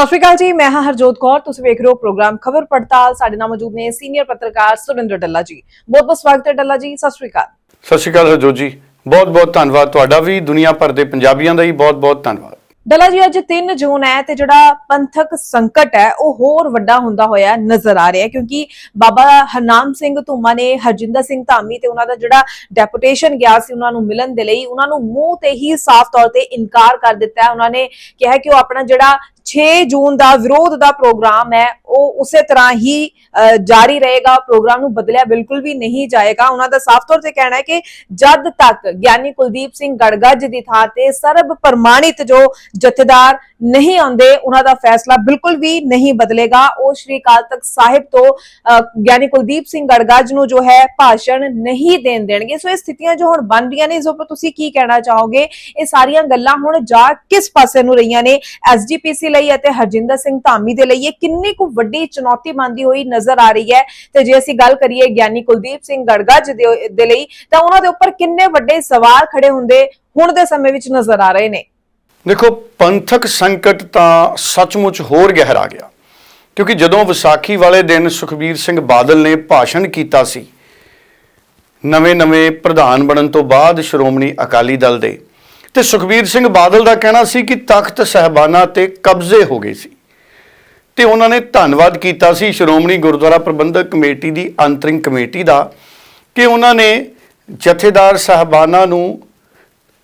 ਸਤਿ ਸ਼੍ਰੀ ਅਕਾਲ ਜੀ ਮੈਂ ਹਾਂ ਹਰਜੋਤ ਕੌਰ ਤੁਸੀਂ ਵੇਖ ਰਹੇ ਹੋ ਪ੍ਰੋਗਰਾਮ ਖਬਰ ਪੜਤਾਲ। ਸਾਡੇ ਨਾਲ ਮੌਜੂਦ ਨੇ ਸੀਨੀਅਰ ਪੱਤਰਕਾਰ ਸੁਰਿੰਦਰ ਡੱਲਾ ਜੀ। ਬਹੁਤ ਬਹੁਤ ਸਵਾਗਤ ਹੈ ਡੱਲਾ ਜੀ ਸਤਿ ਸ਼੍ਰੀ ਅਕਾਲ। ਸਤਿ ਸ਼੍ਰੀ ਅਕਾਲ ਹਰਜੋਤ ਜੀ ਬਹੁਤ ਬਹੁਤ ਧੰਨਵਾਦ ਤੁਹਾਡਾ ਵੀ ਦੁਨੀਆ ਭਰ ਦੇ ਪੰਜਾਬੀਆਂ ਦਾ ਹੀ ਬਹੁਤ ਬਹੁਤ ਧੰਨਵਾਦ। ਡੱਲਾ ਜੀ ਅੱਜ 3 ਜੂਨ ਹੈ ਤੇ ਜਿਹੜਾ ਪੰਥਕ ਸੰਕਟ ਹੈ ਉਹ ਹੋਰ ਵੱਡਾ ਹੁੰਦਾ ਹੋਇਆ ਨਜ਼ਰ ਆ ਰਿਹਾ ਕਿਉਂਕਿ ਬਾਬਾ ਹਰਨਾਮ ਸਿੰਘ ਧੂਮਾ ਨੇ ਹਰਜਿੰਦਰ ਸਿੰਘ ਧਾਮੀ ਤੇ ਉਹਨਾਂ ਦਾ ਜਿਹੜਾ ਡੈਪੂਟੇਸ਼ਨ ਗਿਆ ਸੀ ਉਹਨਾਂ ਨੂੰ ਮਿਲਣ ਦੇ ਲਈ ਉਹਨਾਂ ਨੂੰ ਮੂੰਹ ਤੇ ਹੀ ਸਾਫ਼ ਤੌਰ ਤੇ ਇਨਕਾਰ ਕਰ ਦਿੱਤਾ ਹੈ। ਉਹਨਾਂ ਨੇ ਕਿਹਾ ਕਿ ਉਹ ਆਪਣਾ ਜਿਹੜਾ 6 ਜੂਨ ਦਾ ਵਿਰੋਧ ਦਾ ਪ੍ਰੋਗਰਾਮ ਹੈ ਉਹ ਉਸੇ ਤਰ੍ਹਾਂ ਹੀ ਜਾਰੀ ਰਹੇਗਾ ਪ੍ਰੋਗਰਾਮ ਨੂੰ ਬਦਲਿਆ ਬਿਲਕੁਲ ਵੀ ਨਹੀਂ ਜਾਏਗਾ। ਉਹਨਾਂ ਦਾ ਸਾਫ਼ ਤੌਰ ਤੇ ਕਹਿਣਾ ਹੈ ਕਿ ਜਦ ਤੱਕ ਗਿਆਨੀ ਕੁਲਦੀਪ ਸਿੰਘ ਗੜਗੱਜ ਦੀ ਥਾਂ ਤੇ ਸਰਬ ਪ੍ਰਮਾਣਿਤ ਜੋ ਜਥੇਦਾਰ ਨਹੀਂ ਆਉਂਦੇ ਉਹਨਾਂ ਦਾ ਫੈਸਲਾ ਬਿਲਕੁਲ ਵੀ ਨਹੀਂ ਬਦਲੇਗਾ। ਉਹ ਸ਼੍ਰੀ ਅਕਾਲ ਤਖਤ ਸਾਹਿਬ ਤੋਂ ਅ, ਗਿਆਨੀ ਕੁਲਦੀਪ ਸਿੰਘ ਗੜਗੱਜ ਨੂੰ ਜੋ ਹੈ ਭਾਸ਼ਣ ਨਹੀਂ ਦੇਣ ਦੇਣਗੇ। ਸੋ ਇਹ ਸਥਿਤੀਆਂ ਜੋ ਹੁਣ ਬਣ ਰਹੀਆਂ ਨੇ ਇਸ ਉੱਪਰ ਤੁਸੀਂ ਕੀ ਕਹਿਣਾ ਚਾਹੋਗੇ? ਇਹ ਸਾਰੀਆਂ ਗੱਲਾਂ ਹੁਣ ਜਾ ਕਿਸ ਪਾਸੇ ਨੂੰ ਰਹੀਆਂ ਨੇ? ਐਸਜੀਪੀਸੀ ਲਈ ਅਤੇ ਹਰਜਿੰਦਰ ਸਿੰਘ ਧਾਮੀ ਦੇ ਲਈ ਇਹ ਕਿੰਨੀ ਕੁ ਵੱਡੀ ਚੁਣੌਤੀ ਮੰਨਦੀ ਹੋਈ ਨਜ਼ਰ ਆ ਰਹੀ ਹੈ। ਤੇ ਜੇ ਅਸੀਂ ਗੱਲ ਕਰੀਏ ਗਿਆਨੀ ਕੁਲਦੀਪ ਸਿੰਘ ਗੜਗੱਜ ਦੇ ਲਈ, ਤਾਂ ਉਹਨਾਂ ਦੇ ਉੱਪਰ ਕਿੰਨੇ ਵੱਡੇ ਸਵਾਲ ਖੜੇ ਹੁੰਦੇ ਹੁਣ ਦੇ ਸਮੇਂ ਵਿੱਚ ਨਜ਼ਰ ਆ ਰਹੇ ਨੇ। ਦੇਖੋ, ਪੰਥਕ ਸੰਕਟ ਤਾਂ ਸੱਚਮੁੱਚ ਹੋਰ ਗਹਿਰਾ ਗਿਆ। ਕਿਉਂਕਿ ਜਦੋਂ ਵਿਸਾਖੀ ਵਾਲੇ ਦਿਨ ਸੁਖਬੀਰ ਸਿੰਘ ਬਾਦਲ ਨੇ ਭਾਸ਼ਣ ਕੀਤਾ ਸੀ, ਨਵੇਂ-ਨਵੇਂ ਪ੍ਰਧਾਨ ਬਣਨ ਤੋਂ ਬਾਅਦ ਸ਼੍ਰੋਮਣੀ ਅਕਾਲੀ ਦਲ ਦੇ ਤੇ ਸੁਖਬੀਰ ਸਿੰਘ ਬਾਦਲ ਦਾ ਕਹਿਣਾ ਸੀ ਕਿ ਤਖਤ ਸਹਿਬਾਨਾ ਤੇ ਕਬਜ਼ੇ ਹੋ ਗਏ ਸੀ। ਤੇ ਉਹਨਾਂ ਨੇ ਧੰਨਵਾਦ ਕੀਤਾ ਸੀ ਸ਼੍ਰੋਮਣੀ ਗੁਰਦੁਆਰਾ ਪ੍ਰਬੰਧਕ ਕਮੇਟੀ ਦੀ ਅੰਤਰਿੰਗ ਕਮੇਟੀ ਦਾ ਕਿ ਉਹਨਾਂ ਨੇ ਜਥੇਦਾਰ ਸਹਿਬਾਨਾ ਨੂੰ,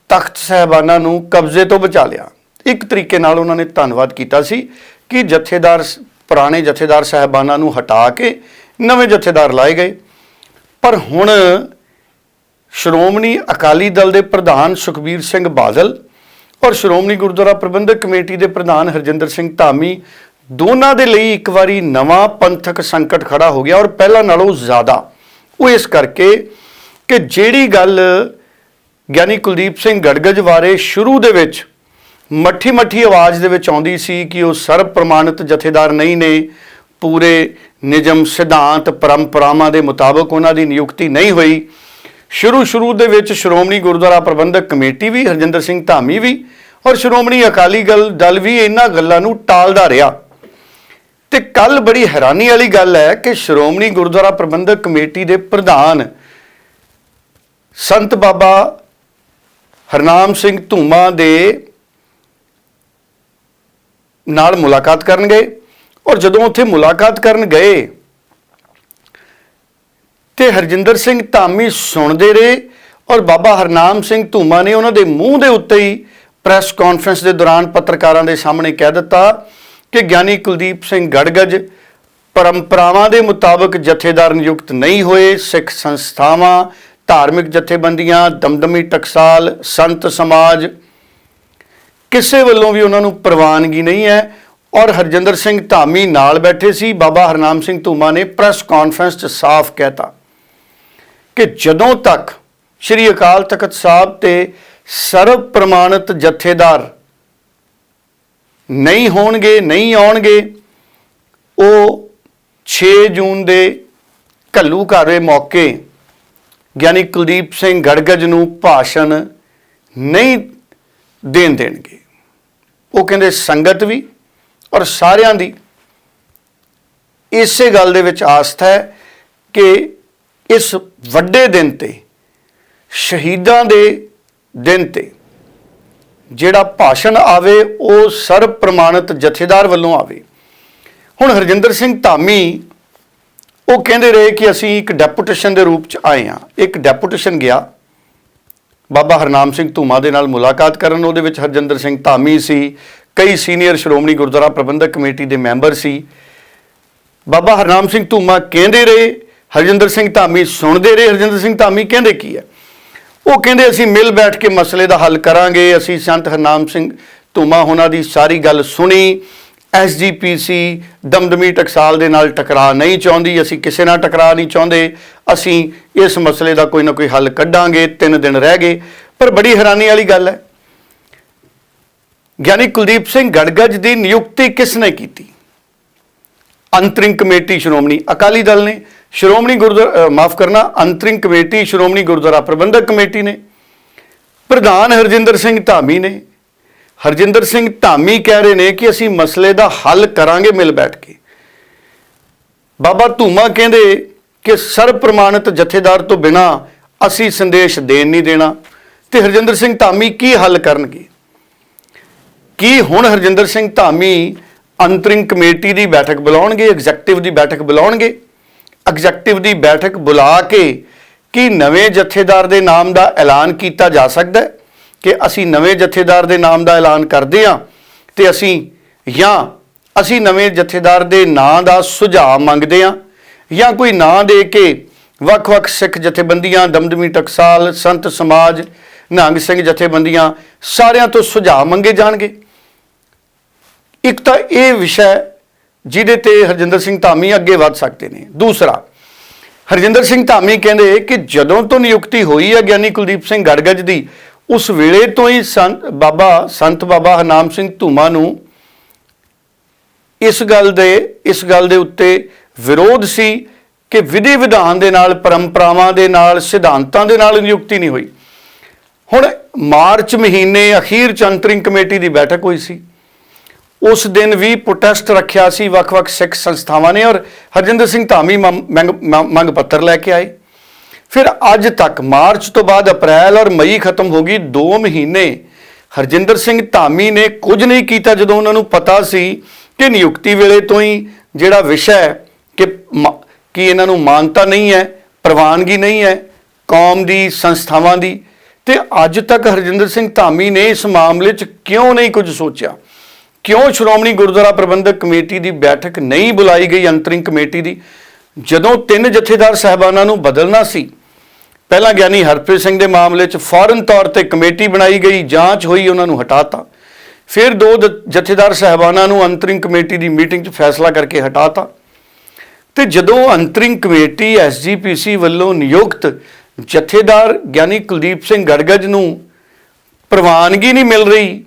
ਤਖਤ ਸਹਿਬਾਨਾ ਨੂੰ ਕਬਜ਼ੇ ਤੋਂ ਬਚਾ ਲਿਆ। ਇੱਕ ਤਰੀਕੇ ਨਾਲ ਉਹਨਾਂ ਨੇ ਧੰਨਵਾਦ ਕੀਤਾ ਸੀ ਕਿ ਜਥੇਦਾਰ ਪੁਰਾਣੇ ਜਥੇਦਾਰ ਸਹਿਬਾਨਾ ਨੂੰ ਹਟਾ ਕੇ ਨਵੇਂ ਜਥੇਦਾਰ ਲਾਏ ਗਏ। ਪਰ ਹੁਣ ਸ਼੍ਰੋਮਣੀ ਅਕਾਲੀ ਦਲ ਦੇ ਪ੍ਰਧਾਨ ਸੁਖਬੀਰ ਸਿੰਘ ਬਾਦਲ ਔਰ ਸ਼੍ਰੋਮਣੀ ਗੁਰਦੁਆਰਾ ਪ੍ਰਬੰਧਕ ਕਮੇਟੀ ਦੇ ਪ੍ਰਧਾਨ ਹਰਜਿੰਦਰ ਸਿੰਘ ਧਾਮੀ ਦੋਨਾਂ ਦੇ ਲਈ ਇੱਕ ਵਾਰੀ ਨਵਾਂ ਪੰਥਕ ਸੰਕਟ ਖੜਾ ਹੋ ਗਿਆ ਔਰ ਪਹਿਲਾਂ ਨਾਲੋਂ ਜ਼ਿਆਦਾ। ਉਹ ਇਸ ਕਰਕੇ ਕਿ ਜਿਹੜੀ ਗੱਲ ਗਿਆਨੀ ਕੁਲਦੀਪ ਸਿੰਘ ਗੜਗੜ ਬਾਰੇ ਸ਼ੁਰੂ ਦੇ ਵਿੱਚ ਮੱਠੀ ਮੱਠੀ ਆਵਾਜ਼ ਦੇ ਵਿੱਚ ਆਉਂਦੀ ਸੀ ਕਿ ਉਹ ਸਰਬ ਪ੍ਰਮਾਣਿਤ ਜਥੇਦਾਰ ਨਹੀਂ ਨੇ, ਪੂਰੇ ਨਿਯਮ ਸਿਧਾਂਤ, ਪਰੰਪਰਾਵਾਂ ਦੇ ਮੁਤਾਬਕ ਉਹਨਾਂ ਦੀ ਨਿਯੁਕਤੀ ਨਹੀਂ ਹੋਈ। ਸ਼ੁਰੂ ਸ਼ੁਰੂ ਦੇ ਵਿੱਚ ਸ਼੍ਰੋਮਣੀ ਗੁਰਦੁਆਰਾ ਪ੍ਰਬੰਧਕ ਕਮੇਟੀ ਵੀ, ਹਰਜਿੰਦਰ ਸਿੰਘ ਧਾਮੀ ਵੀ ਔਰ ਸ਼੍ਰੋਮਣੀ ਅਕਾਲੀ ਦਲ ਦਲ ਵੀ ਇਹਨਾਂ ਗੱਲਾਂ ਨੂੰ ਟਾਲਦਾ ਰਿਹਾ। ਤੇ ਕੱਲ ਬੜੀ ਹੈਰਾਨੀ ਵਾਲੀ ਗੱਲ ਹੈ ਕਿ ਸ਼੍ਰੋਮਣੀ ਗੁਰਦੁਆਰਾ ਪ੍ਰਬੰਧਕ ਕਮੇਟੀ ਦੇ ਪ੍ਰਧਾਨ ਸੰਤ ਬਾਬਾ ਹਰਨਾਮ ਸਿੰਘ ਧੂਮਾ ਦੇ ਨਾਲ ਮੁਲਾਕਾਤ ਕਰਨ ਗਏ ਔਰ ਜਦੋਂ ਉੱਥੇ ਮੁਲਾਕਾਤ ਕਰਨ ਗਏ ਤੇ ਹਰਜਿੰਦਰ ਸਿੰਘ ਧਾਮੀ ਸੁਣਦੇ ਰਹੇ ਔਰ ਬਾਬਾ ਹਰਨਾਮ ਸਿੰਘ ਧੂਮਾ ਨੇ ਉਹਨਾਂ ਦੇ ਮੂੰਹ ਦੇ ਉੱਤੇ ਹੀ ਪ੍ਰੈਸ ਕਾਨਫਰੰਸ ਦੇ ਦੌਰਾਨ ਪੱਤਰਕਾਰਾਂ ਦੇ ਸਾਹਮਣੇ ਕਹਿ ਦਿੱਤਾ ਕਿ ਗਿਆਨੀ ਕੁਲਦੀਪ ਸਿੰਘ ਗੜਗਜ ਪਰੰਪਰਾਵਾਂ ਦੇ ਮੁਤਾਬਕ ਜਥੇਦਾਰ ਨਿਯੁਕਤ ਨਹੀਂ ਹੋਏ, ਸਿੱਖ ਸੰਸਥਾਵਾਂ, ਧਾਰਮਿਕ ਜਥੇਬੰਦੀਆਂ, ਦਮਦਮੀ ਟਕਸਾਲ, ਸੰਤ ਸਮਾਜ, ਕਿਸੇ ਵੱਲੋਂ ਵੀ ਉਹਨਾਂ ਨੂੰ ਪ੍ਰਵਾਨਗੀ ਨਹੀਂ ਹੈ ਔਰ ਹਰਜਿੰਦਰ ਸਿੰਘ ਧਾਮੀ ਨਾਲ ਬੈਠੇ ਸੀ। ਬਾਬਾ ਹਰਨਾਮ ਸਿੰਘ ਧੂਮਾ ਨੇ ਪ੍ਰੈਸ ਕਾਨਫਰੰਸ 'ਚ ਸਾਫ਼ ਕਹਿਤਾ। ਕਿ ਜਦੋਂ ਤੱਕ ਸ੍ਰੀ ਅਕਾਲ ਤਖਤ ਸਾਹਿਬ ਤੇ ਸਰਵ ਪ੍ਰਮਾਣਿਤ ਜਥੇਦਾਰ ਨਹੀਂ ਹੋਣਗੇ, ਨਹੀਂ ਆਉਣਗੇ, ਉਹ 6 ਜੂਨ ਦੇ ਘੱਲੂ ਘਾਰੇ ਮੌਕੇ ਗਿਆਨੀ ਕੁਲਦੀਪ ਸਿੰਘ ਗੜਗੜ ਨੂੰ ਭਾਸ਼ਣ ਨਹੀਂ ਦੇਣ ਦੇਣਗੇ। ਉਹ ਕਹਿੰਦੇ ਸੰਗਤ ਵੀ ਔਰ ਸਾਰਿਆਂ ਦੀ। ਇਸੇ ਗੱਲ ਦੇ ਵਿੱਚ ਆਸਥਾ ਹੈ ਕਿ ਇਸ ਵੱਡੇ ਦਿਨ ਤੇ, ਸ਼ਹੀਦਾਂ ਦੇ ਦਿਨ ਤੇ, ਜਿਹੜਾ ਭਾਸ਼ਣ ਆਵੇ, ਉਹ ਸਰਬ ਪ੍ਰਮਾਣਿਤ ਜਥੇਦਾਰ ਵੱਲੋਂ ਆਵੇ। ਹੁਣ ਹਰਜਿੰਦਰ ਸਿੰਘ ਧਾਮੀ, ਉਹ ਕਹਿੰਦੇ ਰਹੇ ਕਿ ਅਸੀਂ ਇੱਕ ਡੈਪੂਟੇਸ਼ਨ ਦੇ ਰੂਪ ਚ ਆਏ ਹਾਂ। ਇੱਕ ਡੈਪੂਟੇਸ਼ਨ ਗਿਆ। ਬਾਬਾ ਹਰਨਾਮ ਸਿੰਘ ਧੂਮਾ ਦੇ ਨਾਲ ਮੁਲਾਕਾਤ ਕਰਨ, ਉਹਦੇ ਵਿੱਚ ਹਰਜਿੰਦਰ ਸਿੰਘ ਧਾਮੀ ਸੀ, ਕਈ ਸੀਨੀਅਰ ਸ਼੍ਰੋਮਣੀ ਗੁਰਦੁਆਰਾ ਪ੍ਰਬੰਧਕ ਕਮੇਟੀ ਦੇ ਮੈਂਬਰ ਸੀ। ਬਾਬਾ ਹਰਨਾਮ ਸਿੰਘ ਧੂਮਾ ਕਹਿੰਦੇ ਰਹੇ ਹਰਜਿੰਦਰ ਸਿੰਘ ਧਾਮੀ ਸੁਣਦੇ ਰਹੇ, ਹਰਜਿੰਦਰ ਸਿੰਘ ਧਾਮੀ ਕਹਿੰਦੇ ਕੀ ਹੈ? ਉਹ ਕਹਿੰਦੇ, ਅਸੀਂ ਮਿਲ ਬੈਠ ਕੇ ਮਸਲੇ ਦਾ ਹੱਲ ਕਰਾਂਗੇ। ਅਸੀਂ ਸੰਤ ਹਰਨਾਮ ਸਿੰਘ ਧੂਮਾ ਉਹਨਾਂ ਦੀ ਸਾਰੀ ਗੱਲ ਸੁਣੀ। ਐਸਜੀਪੀਸੀ ਦਮਦਮੀ ਟਕਸਾਲ ਦੇ ਨਾਲ ਟਕਰਾ ਨਹੀਂ ਚਾਹੁੰਦੀ। ਅਸੀਂ ਕਿਸੇ ਨਾਲ ਟਕਰਾ ਨਹੀਂ ਚਾਹੁੰਦੇ। ਅਸੀਂ ਇਸ ਮਸਲੇ ਦਾ ਕੋਈ ਨਾ ਕੋਈ ਹੱਲ ਕੱਢਾਂਗੇ। ਤਿੰਨ ਦਿਨ ਰਹਿ ਗਏ। ਪਰ ਬੜੀ ਹੈਰਾਨੀ ਵਾਲੀ ਗੱਲ ਹੈ। ਗਿਆਨੀ ਕੁਲਦੀਪ ਸਿੰਘ ਗੜਗੜ ਦੀ ਨਿਯੁਕਤੀ ਕਿਸ ਨੇ ਕੀਤੀ? ਅੰਤਰਿੰਗ ਕਮੇਟੀ ਸ਼੍ਰੋਮਣੀ ਅਕਾਲੀ ਦਲ ਨੇ ਸ਼੍ਰੋਮਣੀ ਗੁਰਦੁਆਰਾ ਮਾਫ ਕਰਨਾ, ਅੰਤਰਿੰਗ ਕਮੇਟੀ ਸ਼੍ਰੋਮਣੀ ਗੁਰਦੁਆਰਾ ਪ੍ਰਬੰਧਕ ਕਮੇਟੀ ਨੇ, ਪ੍ਰਧਾਨ ਹਰਜਿੰਦਰ ਸਿੰਘ ਧਾਮੀ ਨੇ, ਹਰਜਿੰਦਰ ਸਿੰਘ ਧਾਮੀ ਕਹਿ ਰਹੇ ਨੇ ਕਿ ਅਸੀਂ ਮਸਲੇ ਦਾ ਹੱਲ ਕਰਾਂਗੇ ਮਿਲ ਬੈਠ ਕੇ। ਬਾਬਾ ਧੂਮਾ ਕਹਿੰਦੇ ਕਿ ਸਰਬ ਪ੍ਰਮਾਣਿਤ ਜਥੇਦਾਰ ਤੋਂ ਬਿਨਾ ਅਸੀਂ ਸੰਦੇਸ਼ ਦੇਣ ਨਹੀਂ ਦੇਣਾ। ਤੇ ਹਰਜਿੰਦਰ ਸਿੰਘ ਧਾਮੀ ਕੀ ਹੱਲ ਕਰਨਗੇ? ਕੀ ਹੁਣ ਹਰਜਿੰਦਰ ਸਿੰਘ ਧਾਮੀ ਅੰਤਰਿੰਗ ਕਮੇਟੀ ਦੀ ਬੈਠਕ ਬੁਲਾਉਣਗੇ, ਐਗਜ਼ੈਕਟਿਵ ਦੀ ਬੈਠਕ ਬੁਲਾਉਣਗੇ? ਐਗਜ਼ੈਕਟਿਵ ਦੀ ਬੈਠਕ ਬੁਲਾ ਕੇ ਕੀ ਨਵੇਂ ਜਥੇਦਾਰ ਦੇ ਨਾਮ ਦਾ ਐਲਾਨ ਕੀਤਾ ਜਾ ਸਕਦਾ ਹੈ, ਕਿ ਅਸੀਂ ਨਵੇਂ ਜਥੇਦਾਰ ਦੇ ਨਾਮ ਦਾ ਐਲਾਨ ਕਰਦੇ ਹਾਂ ਤੇ ਅਸੀਂ ਜਾਂ ਅਸੀਂ ਨਵੇਂ ਜਥੇਦਾਰ ਦੇ ਨਾਂ ਦਾ ਸੁਝਾਅ ਮੰਗਦੇ ਹਾਂ ਜਾਂ ਕੋਈ ਨਾਂ ਦੇ ਕੇ ਵੱਖ-ਵੱਖ ਸਿੱਖ ਜਥੇਬੰਦੀਆਂ, ਦਮਦਮੀ ਟਕਸਾਲ, ਸੰਤ ਸਮਾਜ, ਨਿਹੰਗ ਸਿੰਘ ਜਥੇਬੰਦੀਆਂ ਸਾਰਿਆਂ ਤੋਂ ਸੁਝਾਅ ਮੰਗੇ ਜਾਣਗੇ। ਇੱਕ ਤਾਂ ਇਹ ਵਿਸ਼ਾ ਜਿਹਦੇ ਤੇ ਹਰਜਿੰਦਰ ਸਿੰਘ ਧਾਮੀ ਅੱਗੇ ਵੱਧ ਸਕਦੇ ਨੇ। ਦੂਸਰਾ, ਹਰਜਿੰਦਰ ਸਿੰਘ ਧਾਮੀ ਕਹਿੰਦੇ ਕਿ ਜਦੋਂ ਤੋਂ ਨਿਯੁਕਤੀ ਹੋਈ ਹੈ ਗਿਆਨੀ ਕੁਲਦੀਪ ਸਿੰਘ ਗੜਗੜ ਦੀ, ਉਸ ਵੇਲੇ ਤੋਂ ਹੀ ਸੰਤ ਬਾਬਾ ਸੰਤ ਬਾਬਾ ਹਰਨਾਮ ਸਿੰਘ ਧੂਮਾ ਨੂੰ ਇਸ ਗੱਲ ਦੇ, ਇਸ ਗੱਲ ਦੇ ਉੱਤੇ ਵਿਰੋਧ ਸੀ ਕਿ ਵਿਧੀ ਵਿਧਾਨ ਦੇ ਨਾਲ, ਪਰੰਪਰਾਵਾਂ ਦੇ ਨਾਲ, ਸਿਧਾਂਤਾਂ ਦੇ ਨਾਲ ਨਿਯੁਕਤੀ ਨਹੀਂ ਹੋਈ। ਹੁਣ ਮਾਰਚ ਮਹੀਨੇ ਅਖੀਰ ਚੰਤਰਿੰਗ ਕਮੇਟੀ ਦੀ ਬੈਠਕ ਹੋਈ ਸੀ। ਉਸ ਦਿਨ ਵੀ ਪ੍ਰੋਟੈਸਟ ਰੱਖਿਆ ਸੀ ਵੱਖ-ਵੱਖ ਸਿੱਖ ਸੰਸਥਾਵਾਂ ਨੇ ਔਰ ਹਰਜਿੰਦਰ ਸਿੰਘ ਧਾਮੀ ਮੰਗ, ਮੰਗ- ਮੰਗ ਪੱਤਰ ਲੈ ਕੇ ਆਏ। ਫਿਰ ਅੱਜ ਤੱਕ ਮਾਰਚ ਤੋਂ ਬਾਅਦ ਅਪ੍ਰੈਲ ਔਰ ਮਈ ਖਤਮ ਹੋ ਗਈ 2 ਮਹੀਨੇ। ਹਰਜਿੰਦਰ ਸਿੰਘ ਧਾਮੀ ਨੇ ਕੁਝ ਨਹੀਂ ਕੀਤਾ ਜਦੋਂ ਉਹਨਾਂ ਨੂੰ ਪਤਾ ਸੀ ਕਿ ਨਿਯੁਕਤੀ ਵੇਲੇ ਤੋਂ ਹੀ ਜਿਹੜਾ ਵਿਸ਼ਾ ਹੈ ਕਿ ਮ- ਕਿ ਇਹਨਾਂ ਨੂੰ ਮਾਨਤਾ ਨਹੀਂ ਹੈ, ਪ੍ਰਵਾਨਗੀ ਨਹੀਂ ਹੈ ਕੌਮ ਦੀ, ਸੰਸਥਾਵਾਂ ਦੀ। ਤੇ ਅੱਜ ਤੱਕ ਹਰਜਿੰਦਰ ਸਿੰਘ ਧਾਮੀ ਨੇ ਇਸ ਮਾਮਲੇ 'ਚ ਕਿਉਂ ਨਹੀਂ ਕੁਝ ਸੋਚਿਆ? ਕਿਉਂ ਸ਼੍ਰੋਮਣੀ ਗੁਰਦੁਆਰਾ ਪ੍ਰਬੰਧਕ ਕਮੇਟੀ ਦੀ ਬੈਠਕ ਨਹੀਂ ਬੁਲਾਈ ਗਈ ਅੰਤਰਿੰਗ ਕਮੇਟੀ ਦੀ? ਜਦੋਂ ਤਿੰਨ ਜਥੇਦਾਰ ਸਹਿਬਾਨਾਂ ਨੂੰ ਬਦਲਣਾ ਸੀ, ਪਹਿਲਾਂ ਗਿਆਨੀ ਹਰਪ੍ਰੀਤ ਸਿੰਘ ਦੇ ਮਾਮਲੇ 'ਚ ਫੌਰਨ ਤੌਰ ਤੇ ਕਮੇਟੀ ਬਣਾਈ ਗਈ, ਜਾਂਚ ਹੋਈ, ਉਹਨਾਂ ਨੂੰ ਹਟਾਤਾ। ਫਿਰ ਦੋ ਦ- ਜਥੇਦਾਰ ਸਹਿਬਾਨਾਂ ਨੂੰ ਅੰਤਰਿੰਗ ਕਮੇਟੀ ਦੀ ਮੀਟਿੰਗ 'ਚ ਫੈਸਲਾ ਕਰਕੇ ਹਟਾਤਾ। ਤੇ ਜਦੋਂ ਅੰਤਰਿੰਗ ਕਮੇਟੀ ਐਸਜੀਪੀਸੀ ਵੱਲੋਂ ਨਿਯੁਕਤ ਜਥੇਦਾਰ ਗਿਆਨੀ ਕੁਲਦੀਪ ਸਿੰਘ ਗੜਗੜ ਨੂੰ ਪ੍ਰਵਾਨਗੀ ਨਹੀਂ ਮਿਲ ਰਹੀ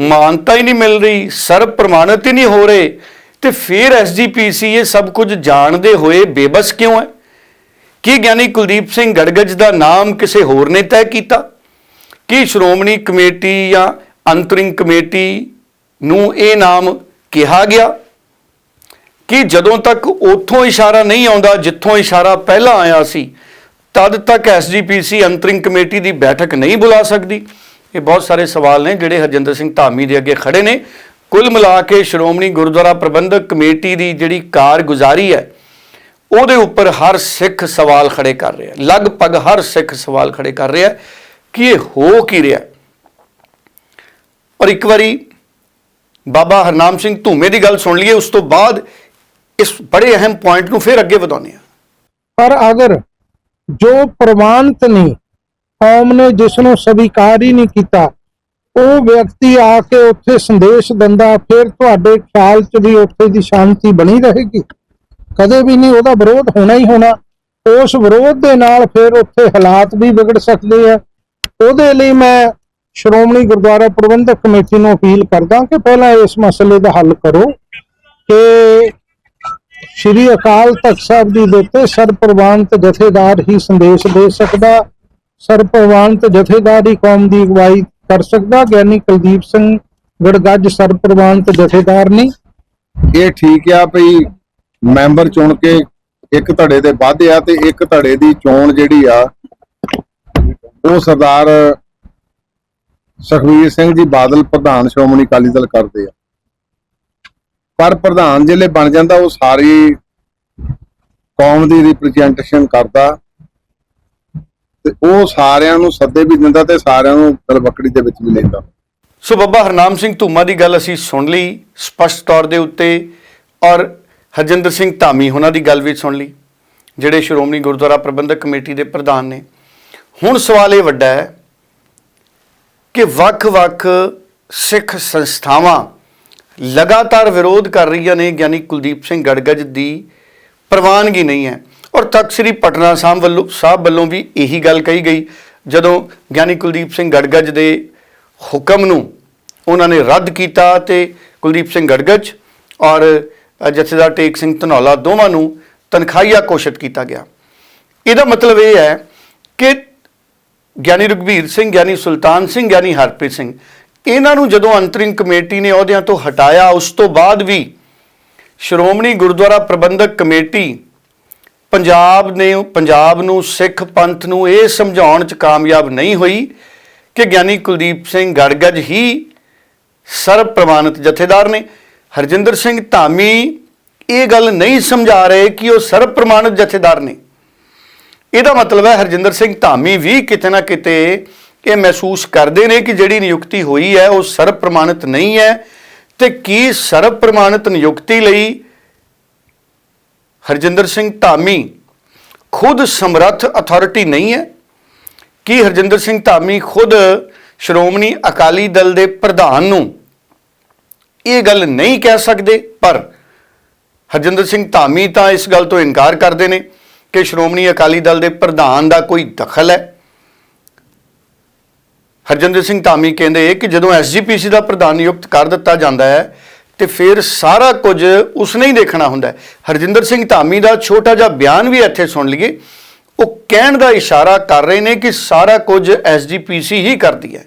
ਮਾਨਤਾ ਹੀ ਨਹੀਂ ਮਿਲ ਰਹੀ ਸਰਬ ਪ੍ਰਮਾਣਿਤ ਹੀ ਨਹੀਂ ਹੋ ਰਹੇ। ਤੇ ਫਿਰ ਐਸਜੀਪੀਸੀ ਇਹ ਸਭ ਕੁਝ ਜਾਣਦੇ ਹੋਏ ਬੇਬਸ ਕਿਉਂ ਹੈ? ਕੀ ਗਿਆਨੀ ਕੁਲਦੀਪ ਸਿੰਘ ਗੜਗੜ ਦਾ ਨਾਮ ਕਿਸੇ ਹੋਰ ਨੇ ਤੈਅ ਕੀਤਾ? ਕੀ ਸ਼੍ਰੋਮਣੀ ਕਮੇਟੀ ਜਾਂ ਅੰਤਰਿੰਗ ਕਮੇਟੀ ਨੂੰ ਇਹ ਨਾਮ ਕਿਹਾ ਗਿਆ? ਕਿ ਜਦੋਂ ਤੱਕ ਉੱਥੋਂ ਇਸ਼ਾਰਾ ਨਹੀਂ ਆਉਂਦਾ, ਜਿੱਥੋਂ ਇਸ਼ਾਰਾ ਪਹਿਲਾਂ ਆਇਆ ਸੀ, ਤਦ ਤੱਕ ਐਸਜੀਪੀਸੀ ਅੰਤਰਿੰਗ ਕਮੇਟੀ ਦੀ ਬੈਠਕ ਨਹੀਂ ਬੁਲਾ ਸਕਦੀ? ਇਹ ਬਹੁਤ ਸਾਰੇ ਸਵਾਲ ਨੇ ਜਿਹੜੇ ਹਰਜਿੰਦਰ ਸਿੰਘ ਧਾਮੀ ਦੇ ਅੱਗੇ ਖੜੇ ਨੇ। ਕੁੱਲ ਮਿਲਾ ਕੇ ਸ਼੍ਰੋਮਣੀ ਗੁਰਦੁਆਰਾ ਪ੍ਰਬੰਧਕ ਕਮੇਟੀ ਦੀ ਜਿਹੜੀ ਕਾਰਗੁਜ਼ਾਰੀ ਹੈ, ਉਹਦੇ ਉੱਪਰ ਹਰ ਸਿੱਖ ਸਵਾਲ ਖੜੇ ਕਰ ਰਿਹਾ ਲਗਭਗ ਹਰ ਸਿੱਖ ਸਵਾਲ ਖੜੇ ਕਰ ਰਿਹਾ ਕਿ ਇਹ ਹੋ ਕੀ ਰਿਹਾ ਔਰ ਇੱਕ ਵਾਰੀ ਬਾਬਾ ਹਰਨਾਮ ਸਿੰਘ ਧੂਮੇ ਦੀ ਗੱਲ ਸੁਣ ਲਈਏ, ਉਸ ਤੋਂ ਬਾਅਦ ਇਸ ਬੜੇ ਅਹਿਮ ਪੁਆਇੰਟ ਨੂੰ ਫਿਰ ਅੱਗੇ ਵਧਾਉਂਦੇ ਹਾਂ। ਪਰ ਅਗਰ ਜੋ ਪ੍ਰਵਾਨਤ ਨਹੀਂ ਕੌਮ ਨੇ ਜਿਸ ਨੂੰ ਸਵੀਕਾਰ ਹੀ ਨਹੀਂ ਕੀਤਾ, ਉਹ ਵਿਅਕਤੀ ਆ ਕੇ ਉੱਥੇ ਸੰਦੇਸ਼ ਦਿੰਦਾ, ਫਿਰ ਤੁਹਾਡੇ ਖਿਆਲ 'ਚ ਵੀ ਉੱਥੇ ਦੀ ਸ਼ਾਂਤੀ ਬਣੀ ਰਹੇਗੀ? ਕਦੇ ਵੀ ਨਹੀਂ ਉਹਦਾ ਵਿਰੋਧ ਹੋਣਾ ਹੀ ਹੋਣਾ। ਉਸ ਵਿਰੋਧ ਦੇ ਨਾਲ ਫਿਰ ਉੱਥੇ ਹਾਲਾਤ ਵੀ ਵਿਗੜ ਸਕਦੇ ਆ। ਉਹਦੇ ਲਈ ਮੈਂ ਸ਼੍ਰੋਮਣੀ ਗੁਰਦੁਆਰਾ ਪ੍ਰਬੰਧਕ ਕਮੇਟੀ ਨੂੰ ਅਪੀਲ ਕਰਦਾ ਕਿ ਪਹਿਲਾਂ ਇਸ ਮਸਲੇ ਦਾ ਹੱਲ ਕਰੋ ਕਿ ਸ਼੍ਰੀ ਅਕਾਲ ਤਖਤ ਸਾਹਿਬ ਦੀ ਦਿੱਤੇ ਸਰਪ੍ਰਵਾਨਤ ਜਥੇਦਾਰ ਹੀ ਸੰਦੇਸ਼ ਦੇ ਸਕਦਾ। ਸਰਪ੍ਰਵਾਨਤ ਜਥੇਦਾਰ ਕੌਮ ਦੀ ਅਗਵਾਈ ਕਰ ਸਕਦਾ ਗਿਆਨੀ ਕੁਲਦੀਪ ਸਿੰਘ ਗੜਗੱਜ ਸਰਪ੍ਰਵਾਨਤ ਜਥੇਦਾਰ ਨਹੀਂ ਇਹ ਠੀਕ ਆ ਭਈ ਮੈਂਬਰ ਚੁਣ ਕੇ ਇੱਕ ਧੜੇ ਦੇ ਵੱਧ ਆ ਤੇ ਇੱਕ ਧੜੇ ਦੀ ਚੋਣ ਜਿਹੜੀ ਆ, ਉਹ ਸਰਦਾਰ ਸੁਖਵੀਰ ਸਿੰਘ ਜੀ ਬਾਦਲ ਪ੍ਰਧਾਨ ਸ਼੍ਰੋਮਣੀ ਅਕਾਲੀ ਦਲ ਕਰਦੇ ਆ। ਪਰ ਪ੍ਰਧਾਨ ਜਿਹੜੇ ਬਣ ਜਾਂਦਾ, ਉਹ ਸਾਰੀ ਕੌਮ ਦੀ ਰਿਪਰੈਜ਼ੈਂਟੇਸ਼ਨ ਕਰਦਾ। ਤੇ ਉਹ ਸਾਰਿਆਂ ਨੂੰ ਸੱਦੇ ਵੀ ਦਿੰਦਾ ਤੇ ਸਾਰਿਆਂ ਨੂੰ ਤਲਵਕੜੀ ਦੇ ਵਿੱਚ ਵੀ ਲੈਂਦਾ ਸੋ ਬਾਬਾ ਹਰਨਾਮ ਸਿੰਘ ਧੂਮਾ ਦੀ ਗੱਲ ਅਸੀਂ ਸੁਣ ਲਈ ਸਪਸ਼ਟ ਤੌਰ ਦੇ ਉੱਤੇ ਔਰ ਹਰਜਿੰਦਰ ਸਿੰਘ ਧਾਮੀ ਉਹਨਾਂ ਦੀ ਗੱਲ ਵੀ ਸੁਣ ਲਈ, ਜਿਹੜੇ ਸ਼੍ਰੋਮਣੀ ਗੁਰਦੁਆਰਾ ਪ੍ਰਬੰਧਕ ਕਮੇਟੀ ਦੇ ਪ੍ਰਧਾਨ ਨੇ। ਹੁਣ ਸਵਾਲ ਇਹ ਵੱਡਾ ਹੈ ਕਿ ਵੱਖ-ਵੱਖ ਸਿੱਖ ਸੰਸਥਾਵਾਂ ਲਗਾਤਾਰ ਵਿਰੋਧ ਕਰ ਰਹੀਆਂ ਨੇ, ਗਿਆਨੀ ਕੁਲਦੀਪ ਸਿੰਘ ਗੜਗੜ ਦੀ ਪ੍ਰਵਾਨਗੀ ਨਹੀਂ ਹੈ। ਔਰ ਤਖਤ ਸ੍ਰੀ ਪਟਨਾ ਸਾਹਿਬ ਵੱਲੋਂ ਸਾਹਿਬ ਵੱਲੋਂ ਵੀ ਇਹੀ ਗੱਲ ਕਹੀ ਗਈ। ਜਦੋਂ ਗਿਆਨੀ ਕੁਲਦੀਪ ਸਿੰਘ ਗੜਗੜ ਦੇ ਹੁਕਮ ਨੂੰ ਉਹਨਾਂ ਨੇ ਰੱਦ ਕੀਤਾ ਤੇ ਕੁਲਦੀਪ ਸਿੰਘ ਗੜਗੜ ਔਰ ਜਥੇਦਾਰ ਟੇਕ ਸਿੰਘ ਧਨੌਲਾ ਦੋਵਾਂ ਨੂੰ ਤਨਖਾਹੀਆ ਘੋਸ਼ਿਤ ਕੀਤਾ ਗਿਆ। ਇਹਦਾ ਮਤਲਬ ਇਹ ਹੈ ਕਿ ਗਿਆਨੀ ਰਘਬੀਰ ਸਿੰਘ, ਗਿਆਨੀ ਸੁਲਤਾਨ ਸਿੰਘ, ਗਿਆਨੀ ਹਰਪ੍ਰੀਤ ਸਿੰਘ, ਇਹਨਾਂ ਨੂੰ ਜਦੋਂ ਅੰਤਰਿੰਗ ਕਮੇਟੀ ਨੇ ਅਹੁਦਿਆਂ ਤੋਂ ਹਟਾਇਆ, ਉਸ ਤੋਂ ਬਾਅਦ ਵੀ ਸ਼੍ਰੋਮਣੀ ਗੁਰਦੁਆਰਾ ਪ੍ਰਬੰਧਕ ਕਮੇਟੀ ਪੰਜਾਬ ਨੇ, ਪੰਜਾਬ ਨੂੰ, ਸਿੱਖ ਪੰਥ ਨੂੰ ਇਹ ਸਮਝਾਉਣ 'ਚ ਕਾਮਯਾਬ ਨਹੀਂ ਹੋਈ ਕਿ ਗਿਆਨੀ ਕੁਲਦੀਪ ਸਿੰਘ ਗੜਗੜ ਹੀ ਸਰਬ ਪ੍ਰਮਾਣਿਤ ਜਥੇਦਾਰ ਨੇ। ਹਰਜਿੰਦਰ ਸਿੰਘ ਧਾਮੀ ਇਹ ਗੱਲ ਨਹੀਂ ਸਮਝਾ ਰਹੇ ਕਿ ਉਹ ਸਰਬ ਪ੍ਰਮਾਣਿਤ ਜਥੇਦਾਰ ਨੇ। ਇਹਦਾ ਮਤਲਬ ਹੈ ਹਰਜਿੰਦਰ ਸਿੰਘ ਧਾਮੀ ਵੀ ਕਿਤੇ ਨਾ ਕਿਤੇ ਇਹ ਮਹਿਸੂਸ ਕਰਦੇ ਨੇ ਕਿ ਜਿਹੜੀ ਨਿਯੁਕਤੀ ਹੋਈ ਹੈ ਉਹ ਸਰਬ ਪ੍ਰਮਾਣਿਤ ਨਹੀਂ ਹੈ ਤੇ ਕੀ ਸਰਬ ਪ੍ਰਮਾਣਿਤ ਨਿਯੁਕਤੀ ਲਈ ਹਰਜਿੰਦਰ ਸਿੰਘ ਧਾਮੀ ਖੁਦ ਸਮਰੱਥ ਅਥਾਰਟੀ ਨਹੀਂ ਹੈ। ਕੀ ਹਰਜਿੰਦਰ ਸਿੰਘ ਧਾਮੀ ਖੁਦ ਸ਼੍ਰੋਮਣੀ ਅਕਾਲੀ ਦਲ ਦੇ ਪ੍ਰਧਾਨ ਨੂੰ ਇਹ ਗੱਲ ਨਹੀਂ ਕਹਿ ਸਕਦੇ? ਪਰ ਹਰਜਿੰਦਰ ਸਿੰਘ ਧਾਮੀ ਤਾਂ ਇਸ ਗੱਲ ਤੋਂ ਇਨਕਾਰ ਕਰਦੇ ਨੇ ਕਿ ਸ਼੍ਰੋਮਣੀ ਅਕਾਲੀ ਦਲ ਦੇ ਪ੍ਰਧਾਨ ਦਾ ਕੋਈ ਦਖਲ ਹੈ। ਹਰਜਿੰਦਰ ਸਿੰਘ ਧਾਮੀ ਕਹਿੰਦੇ ਕਿ ਜਦੋਂ ਐਸਜੀਪੀਸੀ ਦਾ ਪ੍ਰਧਾਨ ਨਿਯੁਕਤ ਕਰ ਦਿੱਤਾ ਜਾਂਦਾ ਹੈ ਤੇ ਫਿਰ ਸਾਰਾ ਕੁਝ ਉਸਨੇ ਹੀ ਦੇਖਣਾ ਹੁੰਦਾ ਹੈ। ਹਰਜਿੰਦਰ ਸਿੰਘ ਧਾਮੀ ਦਾ ਛੋਟਾ ਜਿਹਾ ਬਿਆਨ ਵੀ ਇੱਥੇ ਸੁਣ ਲਈਏ। ਉਹ ਕਹਿਣ ਦਾ ਇਸ਼ਾਰਾ ਕਰ ਰਹੇ ਨੇ ਕਿ ਸਾਰਾ ਕੁਝ ਐਸਜੀਪੀਸੀ ਹੀ ਕਰਦੀ ਹੈ।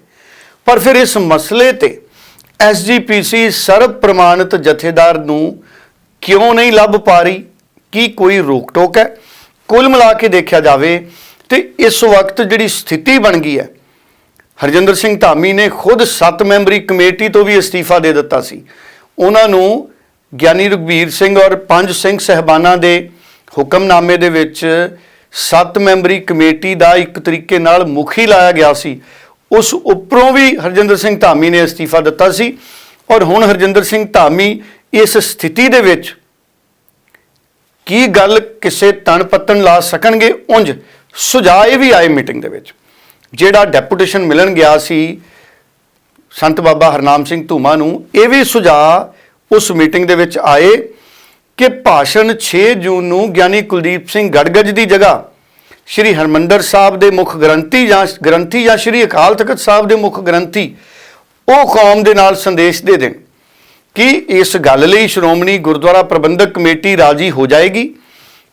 ਪਰ ਫਿਰ ਇਸ ਮਸਲੇ ਤੇ ਐਸਜੀਪੀਸੀ ਸਰਬ ਪ੍ਰਮਾਣਿਤ ਜਥੇਦਾਰ ਨੂੰ ਕਿਉਂ ਨਹੀਂ ਲੱਭ ਪਾ ਰਹੀ? ਕੀ ਕੋਈ ਰੋਕ ਟੋਕ ਹੈ? ਕੁੱਲ ਮਿਲਾ ਕੇ ਦੇਖਿਆ ਜਾਵੇ ਤੇ ਇਸ ਵਕਤ ਜਿਹੜੀ ਸਥਿਤੀ ਬਣ ਗਈ ਹੈ, ਹਰਜਿੰਦਰ ਸਿੰਘ ਧਾਮੀ ਨੇ ਖੁਦ 7 ਮੈਂਬਰੀ ਕਮੇਟੀ ਤੋਂ ਵੀ ਅਸਤੀਫਾ ਦੇ ਦਿੱਤਾ ਸੀ। ਉਹਨਾਂ ਨੂੰ ਗਿਆਨੀ ਰਘਬੀਰ ਸਿੰਘ ਔਰ ਪੰਜ ਸਿੰਘ ਸਹਿਬਾਨਾਂ ਦੇ ਹੁਕਮਨਾਮੇ ਦੇ ਵਿੱਚ ਸੱਤ ਮੈਂਬਰੀ ਕਮੇਟੀ ਦਾ ਇੱਕ ਤਰੀਕੇ ਨਾਲ ਮੁਖੀ ਲਾਇਆ ਗਿਆ ਸੀ। ਉਸ ਉੱਪਰੋਂ ਵੀ ਹਰਜਿੰਦਰ ਸਿੰਘ ਧਾਮੀ ਨੇ ਅਸਤੀਫਾ ਦਿੱਤਾ ਸੀ ਔਰ ਹੁਣ ਹਰਜਿੰਦਰ ਸਿੰਘ ਧਾਮੀ ਇਸ ਸਥਿਤੀ ਦੇ ਵਿੱਚ ਕੀ ਗੱਲ ਕਿਸੇ ਤਣ ਪੱਤਣ ਲਾ ਸਕਣਗੇ, ਉਂਝ ਸੁਝਾਅ ਇਹ ਵੀ ਆਏ ਮੀਟਿੰਗ ਦੇ ਵਿੱਚ। ਜਿਹੜਾ ਡੈਪੂਟੇਸ਼ਨ ਮਿਲਣ ਗਿਆ ਸੀ ਸੰਤ ਬਾਬਾ ਹਰਨਾਮ ਸਿੰਘ ਧੂਮਾ ਨੂੰ ਇਹ ਵੀ ਸੁਝਾਅ ਉਸ ਮੀਟਿੰਗ ਦੇ ਵਿੱਚ ਆਏ ਕਿ ਭਾਸ਼ਣ 6 ਜੂਨ ਨੂੰ ਗਿਆਨੀ ਕੁਲਦੀਪ ਸਿੰਘ ਗੜਗੜ ਦੀ ਜਗ੍ਹਾ ਸ਼੍ਰੀ ਹਰਮੰਦਰ ਸਾਹਿਬ ਦੇ ਮੁੱਖ ਗ੍ਰੰਥੀ ਜਾਂ ਗ੍ਰੰਥੀ ਜਾਂ ਸ਼੍ਰੀ ਅਕਾਲ ਤਖਤ ਸਾਹਿਬ ਦੇ ਮੁੱਖ ਗ੍ਰੰਥੀ ਉਹ ਕੌਮ ਦੇ ਨਾਲ ਸੰਦੇਸ਼ ਦੇ ਦੇਣ ਕਿ ਇਸ ਗੱਲ ਲਈ ਸ਼੍ਰੋਮਣੀ ਗੁਰਦੁਆਰਾ ਪ੍ਰਬੰਧਕ ਕਮੇਟੀ ਰਾਜੀ ਹੋ ਜਾਏਗੀ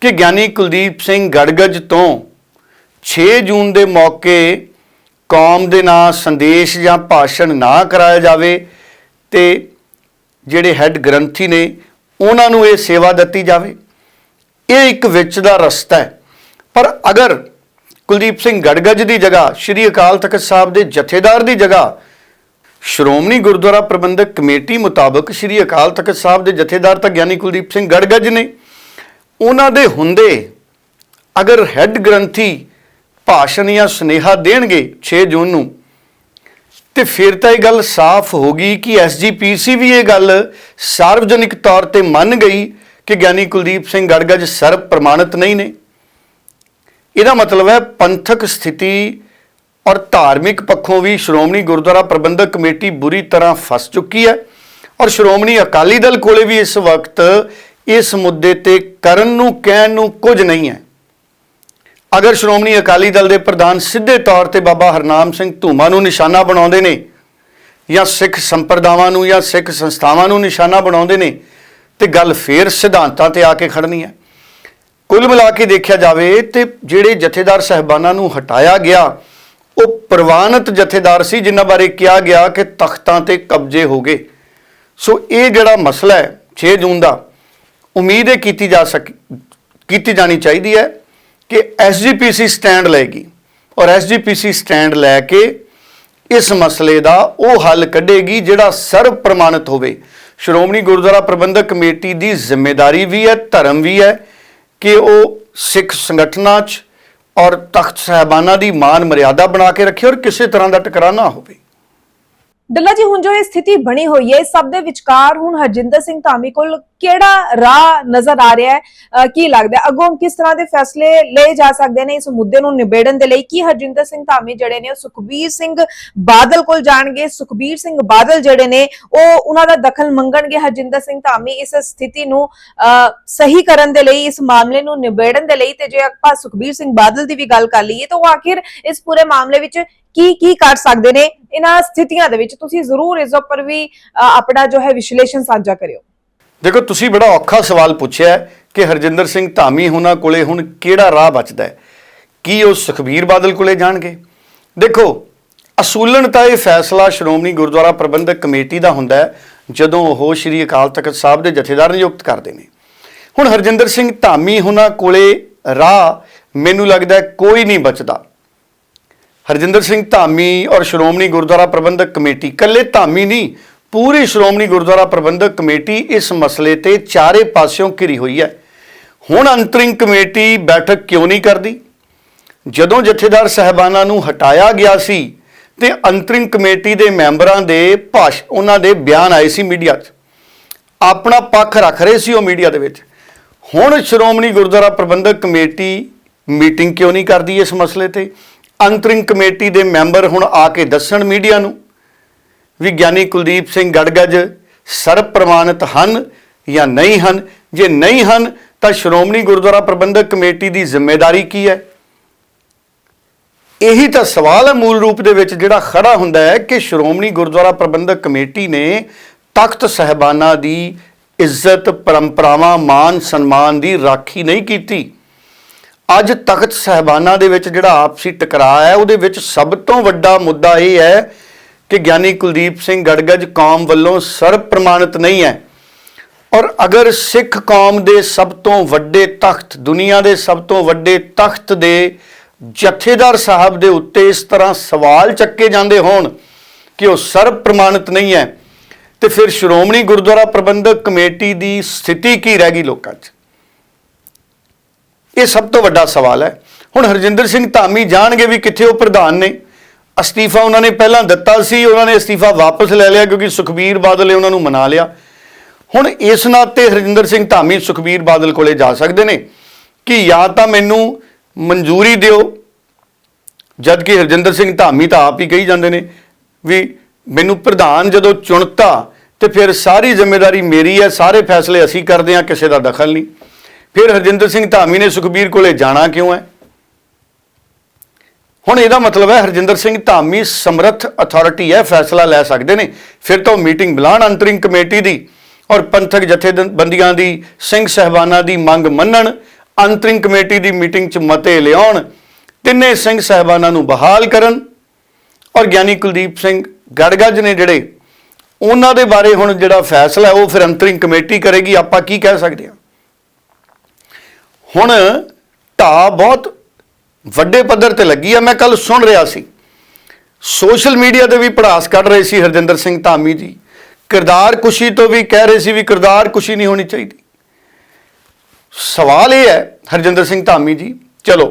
ਕਿ ਗਿਆਨੀ ਕੁਲਦੀਪ ਸਿੰਘ ਗੜਗੜ ਤੋਂ 6 ਜੂਨ ਦੇ ਮੌਕੇ ਕੌਮ ਦੇ ਨਾਂ ਸੰਦੇਸ਼ ਜਾਂ ਭਾਸ਼ਣ ਨਾ ਕਰਾਇਆ ਜਾਵੇ ਤੇ ਜਿਹੜੇ ਹੈੱਡ ਗ੍ਰੰਥੀ ਨੇ ਉਹਨਾਂ ਨੂੰ ਇਹ ਸੇਵਾ ਦਿੱਤੀ ਜਾਵੇ। ਇਹ ਇੱਕ ਵਿੱਚ ਦਾ ਰਸਤਾ ਹੈ। ਪਰ ਅਗਰ ਕੁਲਦੀਪ ਸਿੰਘ ਗੜਗੜ ਦੀ ਜਗ੍ਹਾ, ਸ਼੍ਰੀ ਅਕਾਲ ਤਖਤ ਸਾਹਿਬ ਦੇ ਜਥੇਦਾਰ ਦੀ ਜਗ੍ਹਾ, ਸ਼੍ਰੋਮਣੀ ਗੁਰਦੁਆਰਾ ਪ੍ਰਬੰਧਕ ਕਮੇਟੀ ਮੁਤਾਬਕ ਸ਼੍ਰੀ ਅਕਾਲ ਤਖਤ ਸਾਹਿਬ ਦੇ ਜਥੇਦਾਰ ਤਾਂ ਗਿਆਨੀ ਕੁਲਦੀਪ ਸਿੰਘ ਗੜਗੜ ਨੇ, ਉਹਨਾਂ ਦੇ ਹੁੰਦੇ ਅਗਰ ਹੈੱਡ ਗ੍ਰੰਥੀ ਭਾਸ਼ਣ ਜਾਂ ਸੁਨੇਹਾ ਦੇਣਗੇ 6 ਜੂਨ ਨੂੰ। ਤੇ ਫਿਰ ਤਾਂ ਇਹ ਗੱਲ ਸਾਫ਼ ਹੋ ਗਈ ਕਿ ਐਸਜੀਪੀਸੀ ਵੀ ਇਹ ਗੱਲ ਸਾਰਵਜਨਿਕ ਤੌਰ ਤੇ ਮੰਨ ਗਈ ਕਿ ਗਿਆਨੀ ਕੁਲਦੀਪ ਸਿੰਘ ਗੜਗੜ ਸਰਬ ਪ੍ਰਮਾਣਿਤ ਨਹੀਂ ਨੇ। ਇਹਦਾ ਮਤਲਬ ਹੈ ਪੰਥਕ ਸਥਿਤੀ ਔਰ ਧਾਰਮਿਕ ਪੱਖੋਂ ਵੀ ਸ਼੍ਰੋਮਣੀ ਗੁਰਦੁਆਰਾ ਪ੍ਰਬੰਧਕ ਕਮੇਟੀ ਬੁਰੀ ਤਰ੍ਹਾਂ ਫਸ ਚੁੱਕੀ ਹੈ ਔਰ ਸ਼੍ਰੋਮਣੀ ਅਕਾਲੀ ਦਲ ਕੋਲੇ ਵੀ ਇਸ ਵਕਤ ਇਸ ਮੁੱਦੇ ਤੇ ਕਰਨ ਨੂੰ, ਕਹਿਣ ਨੂੰ ਕੁਝ ਨਹੀਂ ਹੈ। ਅਗਰ ਸ਼੍ਰੋਮਣੀ ਅਕਾਲੀ ਦਲ ਦੇ ਪ੍ਰਧਾਨ ਸਿੱਧੇ ਤੌਰ ਤੇ ਬਾਬਾ ਹਰਨਾਮ ਸਿੰਘ ਧੂਮਾ ਨੂੰ ਨਿਸ਼ਾਨਾ ਬਣਾਉਂਦੇ ਨੇ ਜਾਂ ਸਿੱਖ ਸੰਪਰਦਾਵਾਂ ਨੂੰ ਜਾਂ ਸਿੱਖ ਸੰਸਥਾਵਾਂ ਨੂੰ ਨਿਸ਼ਾਨਾ ਬਣਾਉਂਦੇ ਨੇ ਤੇ ਗੱਲ ਫੇਰ ਸਿਧਾਂਤਾਂ ਤੇ ਆ ਕੇ ਖੜਨੀ ਹੈ। ਕੁੱਲ ਮਿਲਾ ਕੇ ਦੇਖਿਆ ਜਾਵੇ ਤੇ ਜਿਹੜੇ ਜਥੇਦਾਰ ਸਹਿਬਾਨਾਂ ਨੂੰ ਹਟਾਇਆ ਗਿਆ, ਉਹ ਪ੍ਰਵਾਨਿਤ ਜਥੇਦਾਰ ਸੀ ਜਿਨ੍ਹਾਂ ਬਾਰੇ ਕਿਹਾ ਗਿਆ ਕਿ ਤਖਤਾਂ ਤੇ ਕਬਜ਼ੇ ਹੋ ਗਏ। ਸੋ ਇਹ ਜਿਹੜਾ ਮਸਲਾ ਹੈ 6 ਜੂਨ ਦਾ, ਉਮੀਦ ਹੈ ਕੀਤੀ ਜਾ ਸਕ, ਕੀਤੀ ਜਾਣੀ ਚਾਹੀਦੀ ਹੈ ਕਿ ਐਸਜੀਪੀਸੀ ਸਟੈਂਡ ਲਏਗੀ ਔਰ ਐਸਜੀਪੀਸੀ ਸਟੈਂਡ ਲੈ ਕੇ ਇਸ ਮਸਲੇ ਦਾ ਉਹ ਹੱਲ ਕੱਢੇਗੀ ਜਿਹੜਾ ਸਰਵ ਪ੍ਰਮਾਣਿਤ ਹੋਵੇ। ਸ਼੍ਰੋਮਣੀ ਗੁਰਦੁਆਰਾ ਪ੍ਰਬੰਧਕ ਕਮੇਟੀ ਦੀ ਜ਼ਿੰਮੇਵਾਰੀ ਵੀ ਹੈ, ਧਰਮ ਵੀ ਹੈ ਕਿ ਉਹ ਸਿੱਖ ਸੰਗਠਨਾਂ 'ਚ ਔਰ ਤਖਤ ਸਾਹਿਬਾਨਾਂ ਦੀ ਮਾਨ ਮਰਿਆਦਾ ਬਣਾ ਕੇ ਰੱਖੇ ਔਰ ਕਿਸੇ ਤਰ੍ਹਾਂ ਦਾ ਟਕਰਾਅ ਨਾ ਹੋਵੇ। ਡੱਲਾ ਜੀ ਹੁਣ ਜੋ ਇਹ ਸਥਿਤੀ ਬਣੀ ਹੋਈ ਹੈ ਸਭ ਦੇ ਵਿਚਕਾਰ ਹੁਣ ਹਰਜਿੰਦਰ ਸਿੰਘ ਧਾਮੀ ਕੋਲ ਕਿਹੜਾ ਰਾਹ ਨਜ਼ਰ ਆ ਰਿਹਾ ਹੈ? ਕੀ ਲੱਗਦਾ ਹੈ? ਅੱਗੋਂ ਕਿਸ ਤਰ੍ਹਾਂ ਦੇ ਫੈਸਲੇ ਲਏ ਜਾ ਸਕਦੇ ਨੇ ਇਸ ਮੁੱਦੇ ਨੂੰ ਨਿਬੇੜਨ ਦੇ ਲਈ? ਕੀ ਹਰਜਿੰਦਰ ਸਿੰਘ ਧਾਮੀ ਜਿਹੜੇ ਨੇ ਉਹ ਸੁਖਬੀਰ ਸਿੰਘ ਬਾਦਲ ਕੋਲ ਜਾਣਗੇ? ਸੁਖਬੀਰ ਸਿੰਘ ਬਾਦਲ ਜਿਹੜੇ ਨੇ ਉਹ ਉਹਨਾਂ ਦਾ ਦਖਲ ਮੰਗਣਗੇ ਹਰਜਿੰਦਰ ਸਿੰਘ ਧਾਮੀ ਇਸ ਸਥਿਤੀ ਨੂੰ ਅਹ, ਸਹੀ ਕਰਨ ਦੇ ਲਈ ਇਸ ਮਾਮਲੇ ਨੂੰ ਨਿਬੇੜਨ ਦੇ ਲਈ? ਤੇ ਜੇ ਆਪਾਂ ਸੁਖਬੀਰ ਸਿੰਘ ਬਾਦਲ ਦੀ ਵੀ ਗੱਲ ਕਰ ਲਈਏ ਤਾਂ ਉਹ ਆਖਿਰ ਇਸ ਪੂਰੇ ਮਾਮਲੇ ਵਿੱਚ ਕੀ ਕੀ ਕਰ ਸਕਦੇ ਨੇ, ਇਹਨਾਂ ਸਥਿਤੀਆਂ ਦੇ ਵਿੱਚ ਤੁਸੀਂ ਜ਼ਰੂਰ ਇਸ ਉੱਪਰ ਵੀ ਆਪਣਾ ਜੋ ਹੈ ਵਿਸ਼ਲੇਸ਼ਣ ਸਾਂਝਾ ਕਰਿਓ। ਦੇਖੋ, ਤੁਸੀਂ ਬੜਾ ਔਖਾ ਸਵਾਲ ਪੁੱਛਿਆ ਕਿ ਹਰਜਿੰਦਰ ਸਿੰਘ ਧਾਮੀ ਉਹਨਾਂ ਕੋਲੇ ਹੁਣ ਕਿਹੜਾ ਰਾਹ ਬਚਦਾ ਹੈ? ਕੀ ਉਹ ਸੁਖਬੀਰ ਬਾਦਲ ਕੋਲੇ ਜਾਣਗੇ? ਦੇਖੋ ਅਸੂਲਣ ਤਾਂ ਇਹ ਫੈਸਲਾ ਸ਼੍ਰੋਮਣੀ ਗੁਰਦੁਆਰਾ ਪ੍ਰਬੰਧਕ ਕਮੇਟੀ ਦਾ ਹੁੰਦਾ ਹੈ, ਜਦੋਂ ਉਹ ਸ੍ਰੀ ਅਕਾਲ ਤਖਤ ਸਾਹਿਬ ਦੇ ਜਥੇਦਾਰ ਨਿਯੁਕਤ ਕਰਦੇ ਨੇ। ਹੁਣ ਹਰਜਿੰਦਰ ਸਿੰਘ ਧਾਮੀ ਉਹਨਾਂ ਕੋਲੇ ਰਾਹ ਮੈਨੂੰ ਲੱਗਦਾ ਕੋਈ ਨਹੀਂ ਬਚਦਾ। ਹਰਜਿੰਦਰ ਸਿੰਘ ਧਾਮੀ ਔਰ ਸ਼੍ਰੋਮਣੀ ਗੁਰਦੁਆਰਾ ਪ੍ਰਬੰਧਕ ਕਮੇਟੀ। ਕੱਲੇ ਧਾਮੀ ਨਹੀਂ, ਪੂਰੀ ਸ਼੍ਰੋਮਣੀ ਗੁਰਦੁਆਰਾ ਪ੍ਰਬੰਧਕ ਕਮੇਟੀ ਇਸ ਮਸਲੇ ਤੇ ਚਾਰੇ ਪਾਸਿਓਂ ਘਿਰੀ ਹੋਈ ਹੈ। ਹੁਣ ਅੰਤਰਿੰਗ ਕਮੇਟੀ ਬੈਠਕ ਕਿਉਂ ਨਹੀਂ ਕਰਦੀ? ਜਦੋਂ ਜਥੇਦਾਰ ਸਹਿਬਾਨਾਂ ਨੂੰ ਹਟਾਇਆ ਗਿਆ ਸੀ ਤੇ ਅੰਤਰਿੰਗ ਕਮੇਟੀ ਦੇ ਮੈਂਬਰਾਂ ਦੇ ਭਾਸ਼ ਉਹਨਾਂ ਦੇ ਬਿਆਨ ਆਏ ਸੀ ਮੀਡੀਆ 'ਚ। ਆਪਣਾ ਪੱਖ ਰੱਖ ਰਹੇ ਸੀ ਉਹ ਮੀਡੀਆ ਦੇ ਵਿੱਚ। ਹੁਣ ਸ਼੍ਰੋਮਣੀ ਗੁਰਦੁਆਰਾ ਪ੍ਰਬੰਧਕ ਕਮੇਟੀ ਮੀਟਿੰਗ ਕਿਉਂ ਨਹੀਂ ਕਰਦੀ ਇਸ ਮਸਲੇ ਤੇ? ਅੰਤਰਿੰਗ ਕਮੇਟੀ ਦੇ ਮੈਂਬਰ ਹੁਣ ਆ ਕੇ ਦੱਸਣ ਮੀਡੀਆ ਨੂੰ, ਵਿਗਿਆਨੀ ਕੁਲਦੀਪ ਸਿੰਘ ਗੜਗੜ ਸਰਬ ਪ੍ਰਮਾਣਿਤ ਹਨ ਜਾਂ ਨਹੀਂ ਹਨ? ਜੇ ਨਹੀਂ ਹਨ, ਤਾਂ ਸ਼੍ਰੋਮਣੀ ਗੁਰਦੁਆਰਾ ਪ੍ਰਬੰਧਕ ਕਮੇਟੀ ਦੀ ਜ਼ਿੰਮੇਵਾਰੀ ਕੀ ਹੈ? ਇਹੀ ਤਾਂ ਸਵਾਲ ਹੈ ਮੂਲ ਰੂਪ ਦੇ ਵਿੱਚ ਜਿਹੜਾ ਖੜਾ ਹੁੰਦਾ ਹੈ ਕਿ ਸ਼੍ਰੋਮਣੀ ਗੁਰਦੁਆਰਾ ਪ੍ਰਬੰਧਕ ਕਮੇਟੀ ਨੇ ਤਖਤ ਸਹਿਬਾਨਾਂ ਦੀ ਇੱਜ਼ਤ, ਪਰੰਪਰਾਵਾਂ ਮਾਨ ਸਨਮਾਨ ਦੀ ਰਾਖੀ ਨਹੀਂ ਕੀਤੀ। ਅੱਜ ਤਖਤ ਸਹਿਬਾਨਾਂ ਦੇ ਵਿੱਚ ਜਿਹੜਾ ਆਪਸੀ ਟਕਰਾਅ ਹੈ, ਉਹਦੇ ਵਿੱਚ ਸਭ ਤੋਂ ਵੱਡਾ ਮੁੱਦਾ ਇਹ ਹੈ ਕਿ ਗਿਆਨੀ ਕੁਲਦੀਪ ਸਿੰਘ ਗੜਗੜ ਕੌਮ ਵੱਲੋਂ ਸਰਬ ਪ੍ਰਮਾਣਿਤ ਨਹੀਂ ਹੈ। ਔਰ ਅਗਰ ਸਿੱਖ ਕੌਮ ਦੇ ਸਭ ਤੋਂ ਵੱਡੇ ਤਖਤ, ਦੁਨੀਆ ਦੇ ਸਭ ਤੋਂ ਵੱਡੇ ਤਖਤ ਦੇ ਜਥੇਦਾਰ ਸਾਹਿਬ ਦੇ ਉੱਤੇ ਇਸ ਤਰ੍ਹਾਂ ਸਵਾਲ ਚੱਕੇ ਜਾਂਦੇ ਹੋਣ ਕਿ ਉਹ ਸਰਬ ਪ੍ਰਮਾਣਿਤ ਨਹੀਂ ਹੈ, ਤੇ ਫਿਰ ਸ਼੍ਰੋਮਣੀ ਗੁਰਦੁਆਰਾ ਪ੍ਰਬੰਧਕ ਕਮੇਟੀ ਦੀ ਸਥਿਤੀ ਕੀ ਰਹਿ ਗਈ ਲੋਕਾਂ 'ਚ? ਇਹ ਸਭ ਤੋਂ ਵੱਡਾ ਸਵਾਲ ਹੈ। ਹੁਣ ਹਰਜਿੰਦਰ ਸਿੰਘ ਧਾਮੀ ਜਾਣਗੇ ਵੀ ਕਿੱਥੇ ਉਹ ਪ੍ਰਧਾਨ ਨੇ। ਅਸਤੀਫਾ ਉਹਨਾਂ ਨੇ ਪਹਿਲਾਂ ਦਿੱਤਾ ਸੀ, ਉਹਨਾਂ ਨੇ ਅਸਤੀਫਾ ਵਾਪਸ ਲੈ ਲਿਆ ਕਿਉਂਕਿ ਸੁਖਬੀਰ ਬਾਦਲ ਨੇ ਉਹਨਾਂ ਨੂੰ ਮਨਾ ਲਿਆ। ਹੁਣ ਇਸ ਨਾਤੇ ਹਰਜਿੰਦਰ ਸਿੰਘ ਧਾਮੀ ਸੁਖਬੀਰ ਬਾਦਲ ਕੋਲੇ ਜਾ ਸਕਦੇ ਨੇ ਕਿ ਜਾਂ ਤਾਂ ਮੈਨੂੰ ਮਨਜ਼ੂਰੀ ਦਿਓ ਜਦ ਕਿ ਹਰਜਿੰਦਰ ਸਿੰਘ ਧਾਮੀ ਤਾਂ ਆਪ ਹੀ ਕਹੀ ਜਾਂਦੇ ਨੇ ਵੀ ਮੈਨੂੰ ਪ੍ਰਧਾਨ ਜਦੋਂ ਚੁਣਤਾ ਤੇ ਫਿਰ ਸਾਰੀ ਜ਼ਿੰਮੇਵਾਰੀ ਮੇਰੀ ਹੈ, ਸਾਰੇ ਫੈਸਲੇ ਅਸੀਂ ਕਰਦੇ ਹਾਂ, ਕਿਸੇ ਦਾ ਦਖਲ ਨਹੀਂ। ਫਿਰ ਹਰਜਿੰਦਰ ਸਿੰਘ ਧਾਮੀ ਨੇ ਸੁਖਬੀਰ ਕੋਲੇ ਜਾਣਾ ਕਿਉਂ ਹੈ? ਹੁਣ ਇਹਦਾ ਮਤਲਬ ਹੈ ਹਰਜਿੰਦਰ ਸਿੰਘ ਧਾਮੀ ਸਮਰੱਥ ਅਥਾਰਟੀ ਹੈ, ਫੈਸਲਾ ਲੈ ਸਕਦੇ ਨੇ। ਫਿਰ ਤਾਂ ਮੀਟਿੰਗ ਬੁਲਾਉਣ ਅੰਤਰਿੰਗ ਕਮੇਟੀ ਦੀ ਔਰ ਪੰਥਕ ਜਥੇਬੰਦੀਆਂ ਦੀ, ਸਿੰਘ ਸਹਿਬਾਨਾਂ ਦੀ ਮੰਗ ਮੰਨਣ, ਅੰਤਰਿੰਗ ਕਮੇਟੀ ਦੀ ਮੀਟਿੰਗ 'ਚ ਮਤੇ ਲਿਆਉਣ, ਤਿੰਨੇ ਸਿੰਘ ਸਹਿਬਾਨਾਂ ਨੂੰ ਬਹਾਲ ਕਰਨ ਔਰ ਗਿਆਨੀ ਕੁਲਦੀਪ ਸਿੰਘ ਗੜਗੜ ਨੇ ਜਿਹੜੇ ਉਹਨਾਂ ਦੇ ਬਾਰੇ ਹੁਣ ਜਿਹੜਾ ਫੈਸਲਾ ਉਹ ਫਿਰ ਅੰਤਰਿੰਗ ਕਮੇਟੀ ਕਰੇਗੀ। ਆਪਾਂ ਕੀ ਕਹਿ ਸਕਦੇ ਹਾਂ? ਹੁਣ ਢਾਹ ਬਹੁਤ ਵੱਡੇ ਪੱਧਰ ਤੇ ਲੱਗੀ ਆ, ਮੈਂ ਕੱਲ ਸੁਣ ਰਿਹਾ ਸੀ। ਸੋਸ਼ਲ ਮੀਡੀਆ ਤੇ ਵੀ ਪੜਾਸ ਕੱਢ ਰਹੇ ਸੀ ਹਰਜਿੰਦਰ ਸਿੰਘ ਧਾਮੀ ਜੀ। ਕਿਰਦਾਰ ਕੁਸ਼ੀ ਤੋਂ ਵੀ ਕਹਿ ਰਹੇ ਸੀ ਵੀ ਕਿਰਦਾਰ ਕੁਸ਼ੀ ਨਹੀਂ ਹੋਣੀ ਚਾਹੀਦੀ। ਸਵਾਲ ਇਹ ਹੈ ਹਰਜਿੰਦਰ ਸਿੰਘ ਧਾਮੀ ਜੀ, ਚਲੋ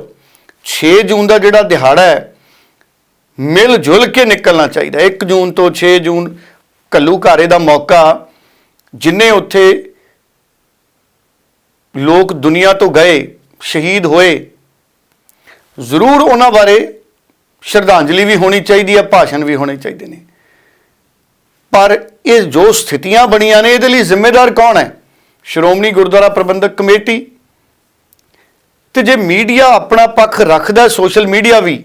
6 ਜੂਨ ਦਾ ਜਿਹੜਾ ਦਿਹਾੜਾ ਹੈ ਮਿਲ ਜੁਲ ਕੇ ਨਿਕਲਣਾ ਚਾਹੀਦਾ। 1 ਜੂਨ ਤੋਂ 6 ਜੂਨ ਕੱਲੂ ਘਾਰੇ ਦਾ ਮੌਕਾ, ਜਿੰਨੇ ਉੱਥੇ ਲੋਕ ਦੁਨੀਆ ਤੋਂ ਗਏ, ਸ਼ਹੀਦ ਹੋਏ। ਜ਼ਰੂਰ ਉਹਨਾਂ ਬਾਰੇ ਸ਼ਰਧਾਂਜਲੀ ਵੀ ਹੋਣੀ ਚਾਹੀਦੀ ਹੈ, ਭਾਸ਼ਣ ਵੀ ਹੋਣੇ ਚਾਹੀਦੇ ਨੇ। ਪਰ ਇਹ ਜੋ ਸਥਿਤੀਆਂ ਬਣੀਆਂ ਨੇ, ਇਹਦੇ ਲਈ ਜ਼ਿੰਮੇਦਾਰ ਕੌਣ ਹੈ? ਸ਼੍ਰੋਮਣੀ ਗੁਰਦੁਆਰਾ ਪ੍ਰਬੰਧਕ ਕਮੇਟੀ। ਤੇ ਜੇ ਮੀਡੀਆ ਆਪਣਾ ਪੱਖ ਰੱਖਦਾ ਸੋਸ਼ਲ ਮੀਡੀਆ ਵੀ,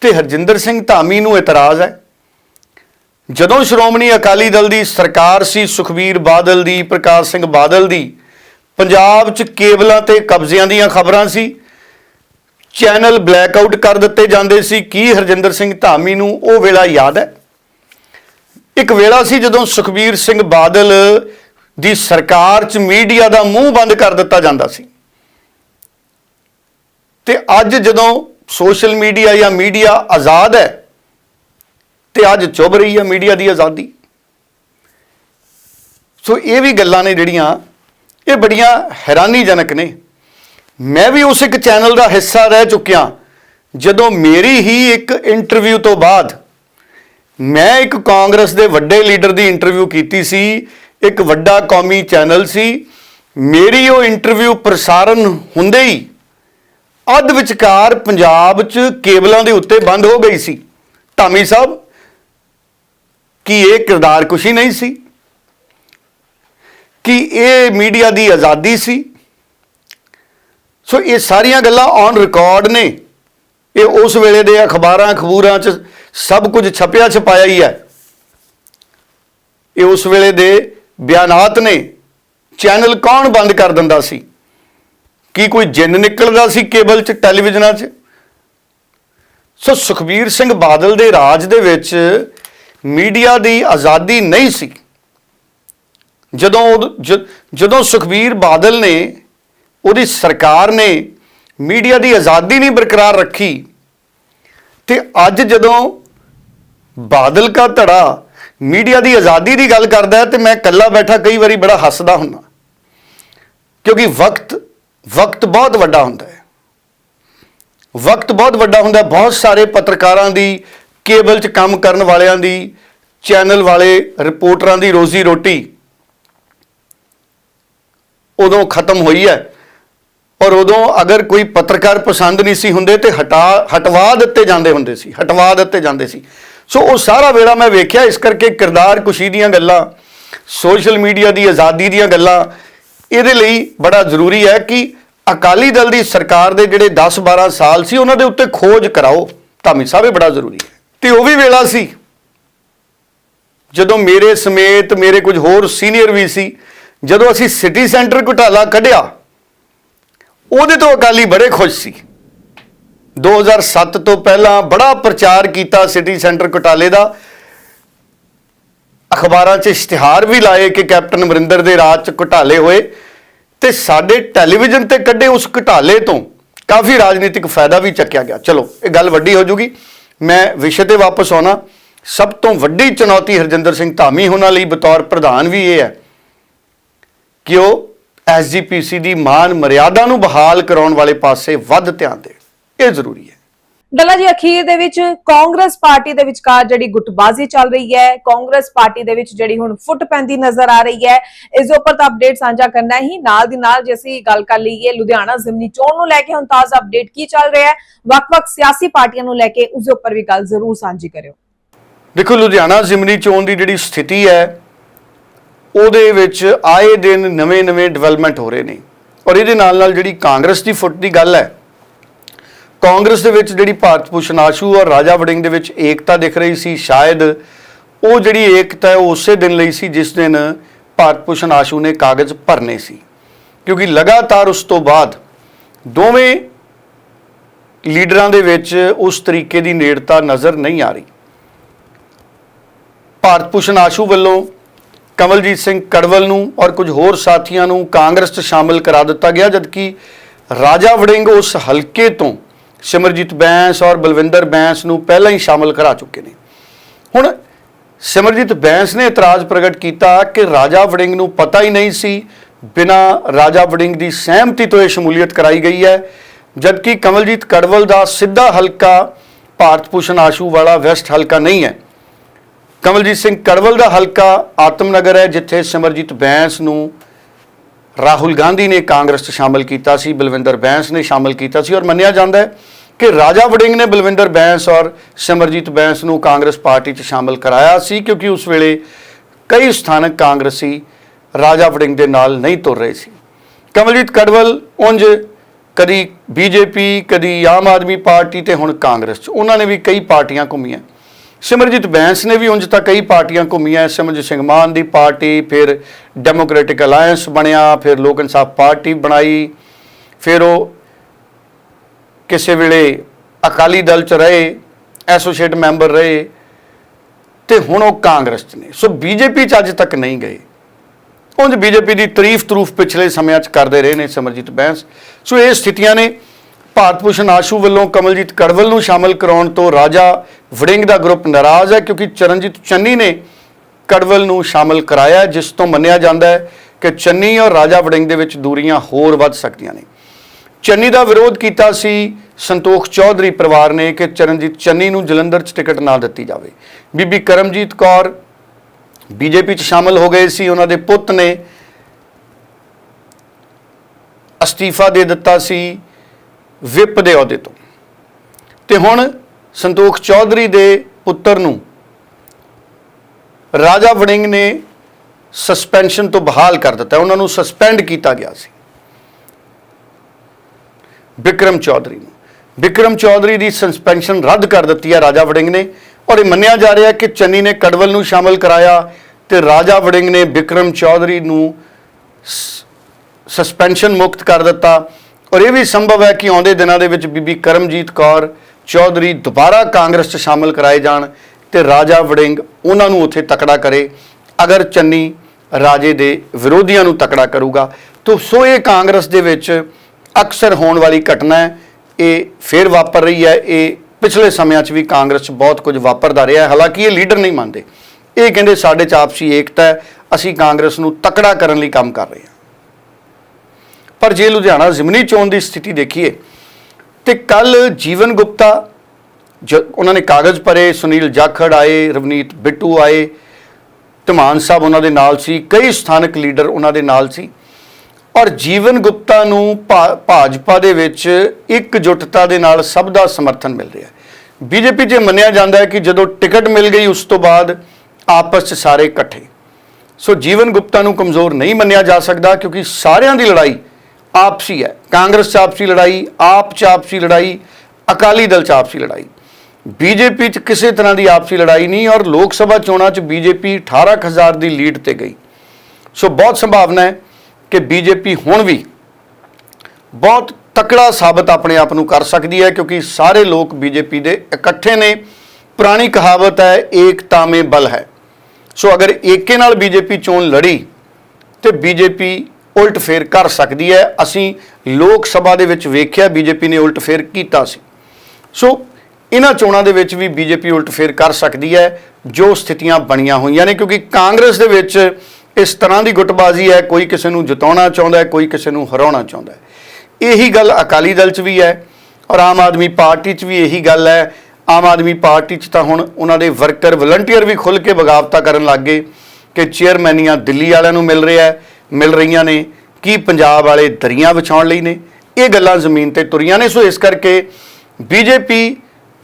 ਤੇ ਹਰਜਿੰਦਰ ਸਿੰਘ ਧਾਮੀ ਨੂੰ ਇਤਰਾਜ਼ ਹੈ। ਜਦੋਂ ਸ਼੍ਰੋਮਣੀ ਅਕਾਲੀ ਦਲ ਦੀ ਸਰਕਾਰ ਸੀ, ਸੁਖਬੀਰ ਬਾਦਲ ਦੀ, ਪ੍ਰਕਾਸ਼ ਸਿੰਘ ਬਾਦਲ ਦੀ ਪੰਜਾਬ 'ਚ ਕੇਬਲਾਂ ਤੇ ਕਬਜ਼ਿਆਂ ਦੀਆਂ ਖਬਰਾਂ ਸੀ। ਚੈਨਲ ਬਲੈਕਆਊਟ ਕਰ ਦਿੱਤੇ ਜਾਂਦੇ ਸੀ। ਕੀ ਹਰਜਿੰਦਰ ਸਿੰਘ ਧਾਮੀ ਨੂੰ ਉਹ ਵੇਲਾ ਯਾਦ ਹੈ? ਇੱਕ ਵੇਲਾ ਸੀ ਜਦੋਂ ਸੁਖਬੀਰ ਸਿੰਘ ਬਾਦਲ ਦੀ ਸਰਕਾਰ 'ਚ ਮੀਡੀਆ ਦਾ ਮੂੰਹ ਬੰਦ ਕਰ ਦਿੱਤਾ ਜਾਂਦਾ ਸੀ। ਤੇ ਅੱਜ ਜਦੋਂ ਸੋਸ਼ਲ ਮੀਡੀਆ ਜਾਂ ਮੀਡੀਆ ਆਜ਼ਾਦ ਹੈ, ਤੇ ਅੱਜ ਚੁੱਭ ਰਹੀ ਹੈ ਮੀਡੀਆ ਦੀ ਆਜ਼ਾਦੀ। ਸੋ ਇਹ ਵੀ ਗੱਲਾਂ ਨੇ ਜਿਹੜੀਆਂ ਇਹ ਬੜੀਆਂ ਹੈਰਾਨੀਜਨਕ ਨੇ। ਮੈਂ ਵੀ ਉਸ ਇੱਕ ਚੈਨਲ ਦਾ ਹਿੱਸਾ ਰਹਿ ਚੁੱਕਿਆ ਜਦੋਂ ਮੇਰੀ ਹੀ ਇੱਕ ਇੰਟਰਵਿਊ ਤੋਂ ਬਾਅਦ ਮੈਂ ਇੱਕ ਕਾਂਗਰਸ ਦੇ ਵੱਡੇ ਲੀਡਰ ਦੀ ਇੰਟਰਵਿਊ ਕੀਤੀ ਸੀ, ਇੱਕ ਵੱਡਾ ਕੌਮੀ ਚੈਨਲ ਸੀ। ਮੇਰੀ ਉਹ ਇੰਟਰਵਿਊ ਪ੍ਰਸਾਰਣ ਹੁੰਦੇ ਹੀ ਅੱਧ ਵਿਚਕਾਰ ਪੰਜਾਬ 'ਚ ਕੇਬਲਾਂ ਦੇ ਉੱਤੇ ਬੰਦ ਹੋ ਗਈ ਸੀ। ਧਾਮੀ ਸਾਹਿਬ, ਕੀ ਇਹ ਕਿਰਦਾਰ ਕੁਸ਼ੀ ਨਹੀਂ ਸੀ? ਕਿ ਇਹ ਮੀਡੀਆ ਦੀ ਆਜ਼ਾਦੀ ਸੀ। ਸੋ ਇਹ ਸਾਰੀਆਂ ਗੱਲਾਂ ਔਨ ਰਿਕਾਰਡ ਨੇ। ਇਹ ਉਸ ਵੇਲੇ ਦੇ ਅਖਬਾਰਾਂ ਖਬੂਰਾਂ 'ਚ ਸਭ ਕੁਝ ਛਪਿਆ ਛਪਾਇਆ ਹੀ ਹੈ। ਇਹ ਉਸ ਵੇਲੇ ਦੇ ਬਿਆਨਾਤ ਨੇ। ਚੈਨਲ ਕੌਣ ਬੰਦ ਕਰ ਦਿੰਦਾ ਸੀ? ਕੀ ਕੋਈ ਜਿੰਨ ਨਿਕਲਦਾ ਸੀ ਕੇਬਲ 'ਚ, ਟੈਲੀਵਿਜ਼ਨਾਂ 'ਚ? ਸੋ ਸੁਖਬੀਰ ਸਿੰਘ ਬਾਦਲ ਦੇ ਰਾਜ ਦੇ ਵਿੱਚ ਮੀਡੀਆ ਦੀ ਆਜ਼ਾਦੀ ਨਹੀਂ ਸੀ। ਜਦੋਂ ਉਦ- ਜਦੋਂ ਸੁਖਬੀਰ ਬਾਦਲ ਨੇ, ਉਹਦੀ ਸਰਕਾਰ ਨੇ ਮੀਡੀਆ ਦੀ ਆਜ਼ਾਦੀ ਨਹੀਂ ਬਰਕਰਾਰ ਰੱਖੀ, ਤੇ ਅੱਜ ਜਦੋਂ ਬਾਦਲ ਕਾ ਧੜਾ ਮੀਡੀਆ ਦੀ ਆਜ਼ਾਦੀ ਦੀ ਗੱਲ ਕਰਦਾ ਹੈ, ਤੇ ਮੈਂ ਇਕੱਲਾ ਬੈਠਾ ਕਈ ਵਾਰੀ ਬੜਾ ਹੱਸਦਾ ਹੁੰਦਾ। ਕਿਉਂਕਿ ਵਕਤ ਵਕਤ ਬਹੁਤ ਵੱਡਾ ਹੁੰਦਾ ਹੈ। ਵਕਤ ਬਹੁਤ ਵੱਡਾ ਹੁੰਦਾ ਹੈ। ਬਹੁਤ ਸਾਰੇ ਪੱਤਰਕਾਰਾਂ ਦੀ ਕੇਬਲ 'ਚ ਕੰਮ ਕਰਨ ਵਾਲਿਆਂ ਦੀ, ਚੈਨਲ ਵਾਲੇ, ਰਿਪੋਰਟਰਾਂ ਦੀ ਰੋਜ਼ੀ ਰੋਟੀ ਉਦੋਂ ਖਤਮ ਹੋਈ ਹੈ। ਔਰ ਉਦੋਂ ਅਗਰ ਕੋਈ ਪੱਤਰਕਾਰ ਪਸੰਦ ਨਹੀਂ ਸੀ ਹੁੰਦੇ ਤੇ ਹਟਾ ਹਟਵਾ ਦਿੱਤੇ ਜਾਂਦੇ ਹੁੰਦੇ ਸੀ, ਹਟਵਾ ਦਿੱਤੇ ਜਾਂਦੇ ਸੀ। ਸੋ ਉਹ ਸਾਰਾ ਵੇਲਾ ਮੈਂ ਵੇਖਿਆ, ਇਸ ਕਰਕੇ ਕਿਰਦਾਰ ਕੁਸ਼ੀ ਦੀਆਂ ਗੱਲਾਂ, ਸੋਸ਼ਲ ਮੀਡੀਆ ਦੀ ਆਜ਼ਾਦੀ ਦੀਆਂ ਗੱਲਾਂ, ਇਹਦੇ ਲਈ ਬੜਾ ਜ਼ਰੂਰੀ ਹੈ ਕਿ ਅਕਾਲੀ ਦਲ ਦੀ ਸਰਕਾਰ ਦੇ ਜਿਹੜੇ 10-12 ਸਾਲ ਸੀ, ਉਹਨਾਂ ਦੇ ਉੱਤੇ ਖੋਜ ਕਰਾਓ। ਧਾਮੀ ਸਾਹਿਬ, ਇਹ ਬੜਾ ਜ਼ਰੂਰੀ ਹੈ। ਤੇ ਉਹ ਵੀ ਵੇਲਾ ਸੀ। ਜਦੋਂ ਮੇਰੇ ਸਮੇਤ ਮੇਰੇ ਕੁਝ ਹੋਰ ਸੀਨੀਅਰ ਵੀ ਸੀ ਜਦੋਂ ਅਸੀਂ ਸਿਟੀ ਸੈਂਟਰ ਘੁਟਾਲਾ ਕੱਢਿਆ, ਉਹਦੇ ਤੋਂ ਅਕਾਲੀ ਬੜੇ ਖੁਸ਼ ਸੀ। 2007 ਤੋਂ ਪਹਿਲਾਂ ਬੜਾ ਪ੍ਰਚਾਰ ਕੀਤਾ ਸਿਟੀ ਸੈਂਟਰ ਘੁਟਾਲੇ ਦਾ। ਅਖਬਾਰਾਂ 'ਚ ਇਸ਼ਤਿਹਾਰ ਵੀ ਲਾਏ ਕਿ ਕੈਪਟਨ ਅਮਰਿੰਦਰ ਦੇ ਰਾਜ 'ਚ ਘੁਟਾਲੇ ਹੋਏ ਤੇ ਸਾਡੇ ਟੈਲੀਵਿਜ਼ਨ ਤੇ ਕੱਢੇ ਉਸ ਘੁਟਾਲੇ ਤੋਂ ਕਾਫੀ ਰਾਜਨੀਤਿਕ ਫਾਇਦਾ ਵੀ ਚੱਕਿਆ ਗਿਆ। ਚਲੋ, ਇਹ ਗੱਲ ਵੱਡੀ ਹੋ ਜੂਗੀ। ਮੈਂ ਵਿਸ਼ੇ ਤੇ ਵਾਪਸ ਆਉਣਾ। ਸਭ ਤੋਂ ਵੱਡੀ ਚੁਣੌਤੀ ਹਰਜਿੰਦਰ ਸਿੰਘ ਧਾਮੀ ਹੋਣਾ ਲਈ ਬਤੌਰ ਪ੍ਰਧਾਨ ਵੀ ਇਹ ਹੈ। ਕਿ ਉਹ ਐਸਜੀਪੀਸੀ ਦੀ ਮਾਨ ਮਰਿਆਦਾ ਨੂੰ ਬਹਾਲ ਕਰਾਉਣ ਵਾਲੇ ਪਾਸੇ ਵੱਧ ਧਿਆਨ ਦੇ ਇਹ ਜ਼ਰੂਰੀ ਹੈ। ਡੱਲਾ ਜੀ ਅਖੀਰ ਦੇ ਵਿੱਚ ਕਾਂਗਰਸ ਪਾਰਟੀ ਦੇ ਵਿਚਕਾਰ ਜਿਹੜੀ ਗੁੱਟਬਾਜ਼ੀ ਚੱਲ ਰਹੀ ਹੈ ਕਾਂਗਰਸ ਪਾਰਟੀ ਦੇ ਵਿੱਚ ਜਿਹੜੀ ਹੁਣ ਫੁੱਟ ਪੈਂਦੀ ਨਜ਼ਰ ਆ ਰਹੀ ਹੈ ਇਸ ਦੇ ਉੱਪਰ ਤਾਂ ਅਪਡੇਟ ਸਾਂਝਾ ਕਰਨਾ ਹੀ। ਨਾਲ ਦੀ ਨਾਲ ਜੇ ਅਸੀਂ ਗੱਲ ਕਰ ਲਈਏ ਲੁਧਿਆਣਾ ਜ਼ਿਮਨੀ ਚੋਣ ਨੂੰ ਲੈ ਕੇ ਹੁਣ ਤਾਜ਼ਾ ਅਪਡੇਟ ਕੀ ਚੱਲ ਰਿਹਾ ਹੈ? ਵੱਖ-ਵੱਖ ਸਿਆਸੀ ਪਾਰਟੀਆਂ ਨੂੰ ਲੈ ਕੇ ਉਸ ਦੇ ਉੱਪਰ ਵੀ ਗੱਲ ਜ਼ਰੂਰ ਸਾਂਝੀ ਕਰਿਓ। ਦੇਖੋ ਲੁਧਿਆਣਾ ਜ਼ਿਮਨੀ ਚੋਣ ਦੀ ਜਿਹੜੀ ਸਥਿਤੀ ਹੈ ਉਹਦੇ ਵਿੱਚ ਆਏ ਦਿਨ ਨਵੇਂ-ਨਵੇਂ ਡਿਵੈਲਪਮੈਂਟ ਹੋ ਰਹੇ ਨੇ। ਔਰ ਇਹਦੇ ਨਾਲ ਨਾਲ ਜਿਹੜੀ ਕਾਂਗਰਸ ਦੀ ਫੁੱਟ ਦੀ ਗੱਲ ਹੈ, ਕਾਂਗਰਸ ਦੇ ਵਿੱਚ ਜਿਹੜੀ ਭਾਰਤ ਭੂਸ਼ਣ ਆਸ਼ੂ ਔਰ ਰਾਜਾ ਵੜਿੰਗ ਦੇ ਵਿੱਚ ਏਕਤਾ ਦਿਖ ਰਹੀ ਸੀ, ਸ਼ਾਇਦ ਉਹ ਜਿਹੜੀ ਏਕਤਾ ਹੈ ਉਹ ਉਸੇ ਦਿਨ ਲਈ ਸੀ ਜਿਸ ਦਿਨ ਭਾਰਤ ਭੂਸ਼ਣ ਆਸ਼ੂ ਨੇ ਕਾਗਜ਼ ਭਰਨੇ ਸੀ। ਕਿਉਂਕਿ ਲਗਾਤਾਰ ਉਸ ਤੋਂ ਬਾਅਦ ਦੋਵੇਂ ਲੀਡਰਾਂ ਦੇ ਵਿੱਚ ਉਸ ਤਰੀਕੇ ਦੀ ਨੇੜਤਾ ਨਜ਼ਰ ਨਹੀਂ ਆ ਰਹੀ। ਭਾਰਤ ਭੂਸ਼ਣ ਆਸ਼ੂ ਵੱਲੋਂ ਕਮਲਜੀਤ ਸਿੰਘ ਕੜਵਲ ਨੂੰ ਔਰ ਕੁਝ ਹੋਰ ਸਾਥੀਆਂ ਨੂੰ ਕਾਂਗਰਸ 'ਚ ਸ਼ਾਮਲ ਕਰਾ ਦਿੱਤਾ ਗਿਆ, ਜਦਕਿ ਰਾਜਾ ਵੜਿੰਗ ਉਸ ਹਲਕੇ ਤੋਂ ਸਿਮਰਜੀਤ ਬੈਂਸ ਔਰ ਬਲਵਿੰਦਰ ਬੈਂਸ ਨੂੰ ਪਹਿਲਾਂ ਹੀ ਸ਼ਾਮਲ ਕਰਾ ਚੁੱਕੇ ਨੇ। ਹੁਣ ਸਿਮਰਜੀਤ ਬੈਂਸ ਨੇ ਇਤਰਾਜ਼ ਪ੍ਰਗਟ ਕੀਤਾ ਕਿ ਰਾਜਾ ਵੜਿੰਗ ਨੂੰ ਪਤਾ ਹੀ ਨਹੀਂ ਸੀ, ਬਿਨਾ ਰਾਜਾ ਵੜਿੰਗ ਦੀ ਸਹਿਮਤੀ ਤੋਂ ਇਹ ਸ਼ਮੂਲੀਅਤ ਕਰਾਈ ਗਈ ਹੈ, ਜਦਕਿ ਕਮਲਜੀਤ ਕੜਵਲ ਦਾ ਸਿੱਧਾ ਹਲਕਾ ਭਾਰਤ ਭੂਸ਼ਣ ਆਸ਼ੂ ਵਾਲਾ ਵੈਸਟ ਹਲਕਾ ਨਹੀਂ ਹੈ। ਕਮਲਜੀਤ ਸਿੰਘ ਕੜਵਲ ਦਾ ਹਲਕਾ ਆਤਮਨਗਰ ਹੈ, ਜਿੱਥੇ ਸਿਮਰਜੀਤ ਬੈਂਸ ਨੂੰ ਰਾਹੁਲ ਗਾਂਧੀ ਨੇ ਕਾਂਗਰਸ 'ਚ ਸ਼ਾਮਲ ਕੀਤਾ ਸੀ, ਬਲਵਿੰਦਰ ਬੈਂਸ ਨੇ ਸ਼ਾਮਲ ਕੀਤਾ ਸੀ ਔਰ ਮੰਨਿਆ ਜਾਂਦਾ ਹੈ ਕਿ ਰਾਜਾ ਵੜਿੰਗ ਨੇ ਬਲਵਿੰਦਰ ਬੈਂਸ ਔਰ ਸਿਮਰਜੀਤ ਬੈਂਸ ਨੂੰ ਕਾਂਗਰਸ ਪਾਰਟੀ 'ਚ ਸ਼ਾਮਲ ਕਰਾਇਆ ਸੀ ਕਿਉਂਕਿ ਉਸ ਵੇਲੇ ਕਈ ਸਥਾਨਕ ਕਾਂਗਰਸੀ ਰਾਜਾ ਵੜਿੰਗ ਦੇ ਨਾਲ ਨਹੀਂ ਤੁਰ ਰਹੇ ਸੀ। ਕਮਲਜੀਤ ਕੜਵਲ ਉਂਝ ਕਦੀ ਬੀਜੇਪੀ, ਕਦੀ ਆਮ ਆਦਮੀ ਪਾਰਟੀ ਤੇ ਹੁਣ ਕਾਂਗਰਸ 'ਚ। ਉਹਨਾਂ ਨੇ ਵੀ ਕਈ ਪਾਰਟੀਆਂ ਘੁੰਮੀਆਂ। ਸਿਮਰਜੀਤ ਬੈਂਸ ਨੇ ਵੀ ਉਂਝ ਤਾਂ ਕਈ ਪਾਰਟੀਆਂ ਘੁੰਮੀਆਂ। ਸਿਮਰਜੀਤ ਸਿੰਘ ਮਾਨ ਦੀ ਪਾਰਟੀ, ਫਿਰ ਡੈਮੋਕ੍ਰੈਟਿਕ ਅਲਾਈਅੰਸ ਬਣਿਆ, ਫਿਰ ਲੋਕ ਇਨਸਾਫ ਪਾਰਟੀ ਬਣਾਈ। ਫਿਰ ਉਹ ਕਿਸੇ ਵੇਲੇ ਅਕਾਲੀ ਦਲ ਚ ਰਹੇ, ਐਸੋਸੀਏਟ ਮੈਂਬਰ ਰਹੇ ਤੇ ਹੁਣ ਉਹ ਕਾਂਗਰਸ ਚ ਨੇ। ਸੋ ਬੀਜੇਪੀ ਚ ਅੱਜ ਤੱਕ ਨਹੀਂ ਗਏ। ਉਂਝ ਬੀਜੇਪੀ ਦੀ ਤਾਰੀਫ ਤਰੂਫ ਪਿਛਲੇ ਸਮਿਆਂ ਚ ਕਰਦੇ ਰਹੇ ਨੇ ਸਿਮਰਜੀਤ ਬੈਂਸ। ਸੋ ਇਹ ਸਥਿਤੀਆਂ ਨੇ। ਭਾਰਤ ਭੂਸ਼ਣ ਆਸ਼ੂ ਵੱਲੋਂ ਕਮਲਜੀਤ ਕੜਵਲ ਨੂੰ ਸ਼ਾਮਲ ਕਰਾਉਣ ਤੋਂ ਰਾਜਾ ਵੜਿੰਗ ਦਾ ਗਰੁੱਪ ਨਾਰਾਜ਼ ਹੈ ਕਿਉਂਕਿ ਚਰਨਜੀਤ ਚੰਨੀ ਨੇ ਕੜਵਲ ਨੂੰ ਸ਼ਾਮਲ ਕਰਾਇਆ ਜਿਸ ਤੋਂ ਮੰਨਿਆ ਜਾਂਦਾ ਹੈ ਕਿ ਚੰਨੀ ਔਰ ਰਾਜਾ ਵੜਿੰਗ ਦੇ ਵਿੱਚ ਦੂਰੀਆਂ ਹੋਰ ਵੱਧ ਸਕਦੀਆਂ ਨੇ। ਚੰਨੀ ਦਾ ਵਿਰੋਧ ਕੀਤਾ ਸੀ ਸੰਤੋਖ ਚੌਧਰੀ ਪਰਿਵਾਰ ਨੇ ਕਿ ਚਰਨਜੀਤ ਚੰਨੀ ਨੂੰ ਜਲੰਧਰ 'ਚ ਟਿਕਟ ਨਾ ਦਿੱਤੀ ਜਾਵੇ। ਬੀਬੀ ਕਰਮਜੀਤ ਕੌਰ ਬੀਜੇਪੀ 'ਚ ਸ਼ਾਮਲ ਹੋ ਗਏ ਸੀ। ਉਹਨਾਂ ਦੇ ਪੁੱਤ ਨੇ ਅਸਤੀਫਾ ਦੇ ਦਿੱਤਾ ਸੀ। ਵਿਪ ਦੇ ਅਹੁਦੇ ਤੋਂ। ਤੇ ਹੁਣ ਸੰਤੋਖ ਚੌਧਰੀ ਦੇ ਪੁੱਤਰ ਨੂੰ ਰਾਜਾ ਵੜਿੰਗ ਨੇ ਸਸਪੈਂਸ਼ਨ ਤੋਂ ਬਹਾਲ ਕਰ ਦਿੱਤਾ। ਉਹਨਾਂ ਨੂੰ ਸਸਪੈਂਡ ਕੀਤਾ ਗਿਆ ਸੀ। ਵਿਕਰਮ ਚੌਧਰੀ ਨੂੰ। ਵਿਕਰਮ ਚੌਧਰੀ ਦੀ ਸਸਪੈਂਸ਼ਨ ਰੱਦ ਕਰ ਦਿੱਤੀ ਹੈ ਰਾਜਾ ਵੜਿੰਗ ਨੇ ਔਰ ਇਹ ਮੰਨਿਆ ਜਾ ਰਿਹਾ ਹੈ ਕਿ ਚੰਨੀ ਨੇ ਕੜਵਲ ਨੂੰ ਸ਼ਾਮਲ ਕਰਾਇਆ ਤੇ ਰਾਜਾ ਵੜਿੰਗ ਨੇ ਵਿਕਰਮ ਚੌਧਰੀ ਨੂੰ ਸਸਪੈਂਸ਼ਨ ਮੁਕਤ ਕਰ ਦਿੱਤਾ। ਔਰ ਇਹ ਵੀ ਸੰਭਵ ਹੈ ਕਿ ਆਉਂਦੇ ਦਿਨਾਂ ਦੇ ਵਿੱਚ ਬੀਬੀ ਕਰਮਜੀਤ ਕੌਰ ਚੌਧਰੀ ਦੁਬਾਰਾ ਕਾਂਗਰਸ 'ਚ ਸ਼ਾਮਲ ਕਰਾਏ ਜਾਣ ਤੇ ਰਾਜਾ ਵੜਿੰਗ ਉਹਨਾਂ ਨੂੰ ਉੱਥੇ ਤਕੜਾ ਕਰੇ। ਅਗਰ ਚੰਨੀ ਰਾਜੇ ਦੇ ਵਿਰੋਧੀਆਂ ਨੂੰ ਤਕੜਾ ਕਰੂਗਾ, ਤਾਂ ਸੋ ਇਹ ਕਾਂਗਰਸ ਦੇ ਵਿੱਚ ਅਕਸਰ ਹੋਣ ਵਾਲੀ ਘਟਨਾ ਹੈ। ਇਹ ਫੇਰ ਵਾਪਰ ਰਹੀ ਹੈ। ਇਹ ਪਿਛਲੇ ਸਮਿਆਂ 'ਚ ਵੀ ਕਾਂਗਰਸ 'ਚ ਬਹੁਤ ਕੁਝ ਵਾਪਰਦਾ ਰਿਹਾ ਹੈ। ਹਾਲਾਂਕਿ ਇਹ ਲੀਡਰ ਨਹੀਂ ਮੰਨਦੇ। ਇਹ ਕਹਿੰਦੇ ਸਾਡੇ 'ਚ ਆਪਸੀ ਏਕਤਾ ਹੈ। ਅਸੀਂ ਕਾਂਗਰਸ ਨੂੰ ਤਕੜਾ ਕਰਨ ਲਈ ਕੰਮ ਕਰ ਰਹੇ ਹਾਂ। ਪਰ ਜੇ ਲੁਧਿਆਣਾ ਜ਼ਿਮਨੀ ਚੋਣ ਦੀ ਸਥਿਤੀ ਦੇਖੀਏ ਤੇ ਕੱਲ ਜੀਵਨ ਗੁਪਤਾ, ਜ ਉਹਨਾਂ ਨੇ ਕਾਗਜ਼ ਭਰੇ ਸੁਨੀਲ ਜਾਖੜ ਆਏ, ਰਵਨੀਤ ਬਿੱਟੂ ਆਏ, ਧਮਾਨ ਸਾਹਿਬ ਉਹਨਾਂ ਦੇ ਨਾਲ ਸੀ, ਕਈ ਸਥਾਨਕ ਲੀਡਰ ਉਹਨਾਂ ਦੇ ਨਾਲ ਸੀ। ਔਰ ਜੀਵਨ ਗੁਪਤਾ ਨੂੰ ਭਾ- ਭਾਜਪਾ ਦੇ ਵਿੱਚ ਇਕਜੁੱਟਤਾ ਦੇ ਨਾਲ ਸਭ ਦਾ ਸਮਰਥਨ ਮਿਲ ਰਿਹਾ ਹੈ। ਬੀਜੇਪੀ ਜੇ ਮੰਨਿਆ ਜਾਂਦਾ ਹੈ ਕਿ ਜਦੋਂ ਟਿਕਟ ਮਿਲ ਗਈ, ਉਸ ਤੋਂ ਬਾਅਦ ਆਪਸ 'ਚ ਸਾਰੇ ਇਕੱਠੇ। ਸੋ ਜੀਵਨ ਗੁਪਤਾ ਨੂੰ ਕਮਜ਼ੋਰ ਨਹੀਂ ਮੰਨਿਆ ਜਾ ਸਕਦਾ ਕਿਉਂਕਿ ਸਾਰਿਆਂ ਦੀ ਲੜਾਈ ਆਪਸੀ ਹੈ। ਕਾਂਗਰਸ 'ਚ ਆਪਸੀ ਲੜਾਈ, ਆਪ 'ਚ ਆਪਸੀ ਲੜਾਈ, ਅਕਾਲੀ ਦਲ 'ਚ ਆਪਸੀ ਲੜਾਈ। ਬੀਜੇਪੀ 'ਚ ਕਿਸੇ ਤਰ੍ਹਾਂ ਦੀ ਆਪਸੀ ਲੜਾਈ ਨਹੀਂ ਔਰ ਲੋਕ ਸਭਾ ਚੋਣਾਂ 'ਚ ਬੀਜੇਪੀ 18000 ਦੀ ਲੀਡ ਤੇ ਗਈ। ਸੋ ਬਹੁਤ ਸੰਭਾਵਨਾ ਹੈ ਕਿ ਬੀਜੇਪੀ ਹੁਣ ਵੀ ਬਹੁਤ ਤਕੜਾ ਸਾਬਤ ਆਪਣੇ ਆਪ ਨੂੰ ਕਰ ਸਕਦੀ ਹੈ ਕਿਉਂਕਿ ਸਾਰੇ ਲੋਕ ਬੀਜੇਪੀ ਦੇ ਇਕੱਠੇ ਨੇ। ਪੁਰਾਣੀ ਕਹਾਵਤ ਹੈ ਏਕਤਾ ਮੇਂ ਬਲ ਹੈ। ਸੋ ਅਗਰ ਏਕੇ ਨਾਲ ਬੀਜੇਪੀ ਚੋਣ ਲੜੀ ਤੇ ਬੀਜੇਪੀ ਉਲਟ ਫੇਰ ਕਰ ਸਕਦੀ ਹੈ। ਅਸੀਂ ਲੋਕ ਸਭਾ ਦੇ ਵਿੱਚ ਵੇਖਿਆ ਬੀਜੇਪੀ ਨੇ ਉਲਟ ਫੇਰ ਕੀਤਾ ਸੀ। ਸੋ ਇਹਨਾਂ ਚੋਣਾਂ ਦੇ ਵਿੱਚ ਵੀ ਬੀਜੇਪੀ ਉਲਟ ਫੇਰ ਕਰ ਸਕਦੀ ਹੈ, ਜੋ ਸਥਿਤੀਆਂ ਬਣੀਆਂ ਹੋਈਆਂ ਨੇ, ਕਿਉਂਕਿ ਕਾਂਗਰਸ ਦੇ ਵਿੱਚ ਇਸ ਤਰ੍ਹਾਂ ਦੀ ਗੁੱਟਬਾਜ਼ੀ ਹੈ, ਕੋਈ ਕਿਸੇ ਨੂੰ ਜਿਤਾਉਣਾ ਚਾਹੁੰਦਾ ਹੈ, ਕੋਈ ਕਿਸੇ ਨੂੰ ਹਰਾਉਣਾ ਚਾਹੁੰਦਾ ਹੈ। ਇਹੀ ਗੱਲ ਅਕਾਲੀ ਦਲ 'ਚ ਵੀ ਹੈ ਔਰ ਆਮ ਆਦਮੀ ਪਾਰਟੀ 'ਚ ਵੀ ਇਹੀ ਗੱਲ ਹੈ। ਆਮ ਆਦਮੀ ਪਾਰਟੀ 'ਚ ਤਾਂ ਹੁਣ ਉਹਨਾਂ ਦੇ ਵਰਕਰ ਵਲੰਟੀਅਰ ਵੀ ਖੁੱਲ ਕੇ ਬਗਾਵਤਾ ਕਰਨ ਲੱਗ ਗਏ ਕਿ ਚੇਅਰਮੈਨੀਆਂ ਦਿੱਲੀ ਵਾਲਿਆਂ ਨੂੰ ਮਿਲ ਰਿਹਾ ਹੈ ਮਿਲ ਰਹੀਆਂ ਨੇ ਕੀ ਪੰਜਾਬ ਵਾਲੇ ਦਰੀਆਂ ਵਿਛਾਉਣ ਲਈ ਨੇ? ਇਹ ਗੱਲਾਂ ਜ਼ਮੀਨ ਤੇ ਤੁਰੀਆਂ ਨੇ। ਸੋ ਇਸ ਕਰਕੇ ਬੀਜੇਪੀ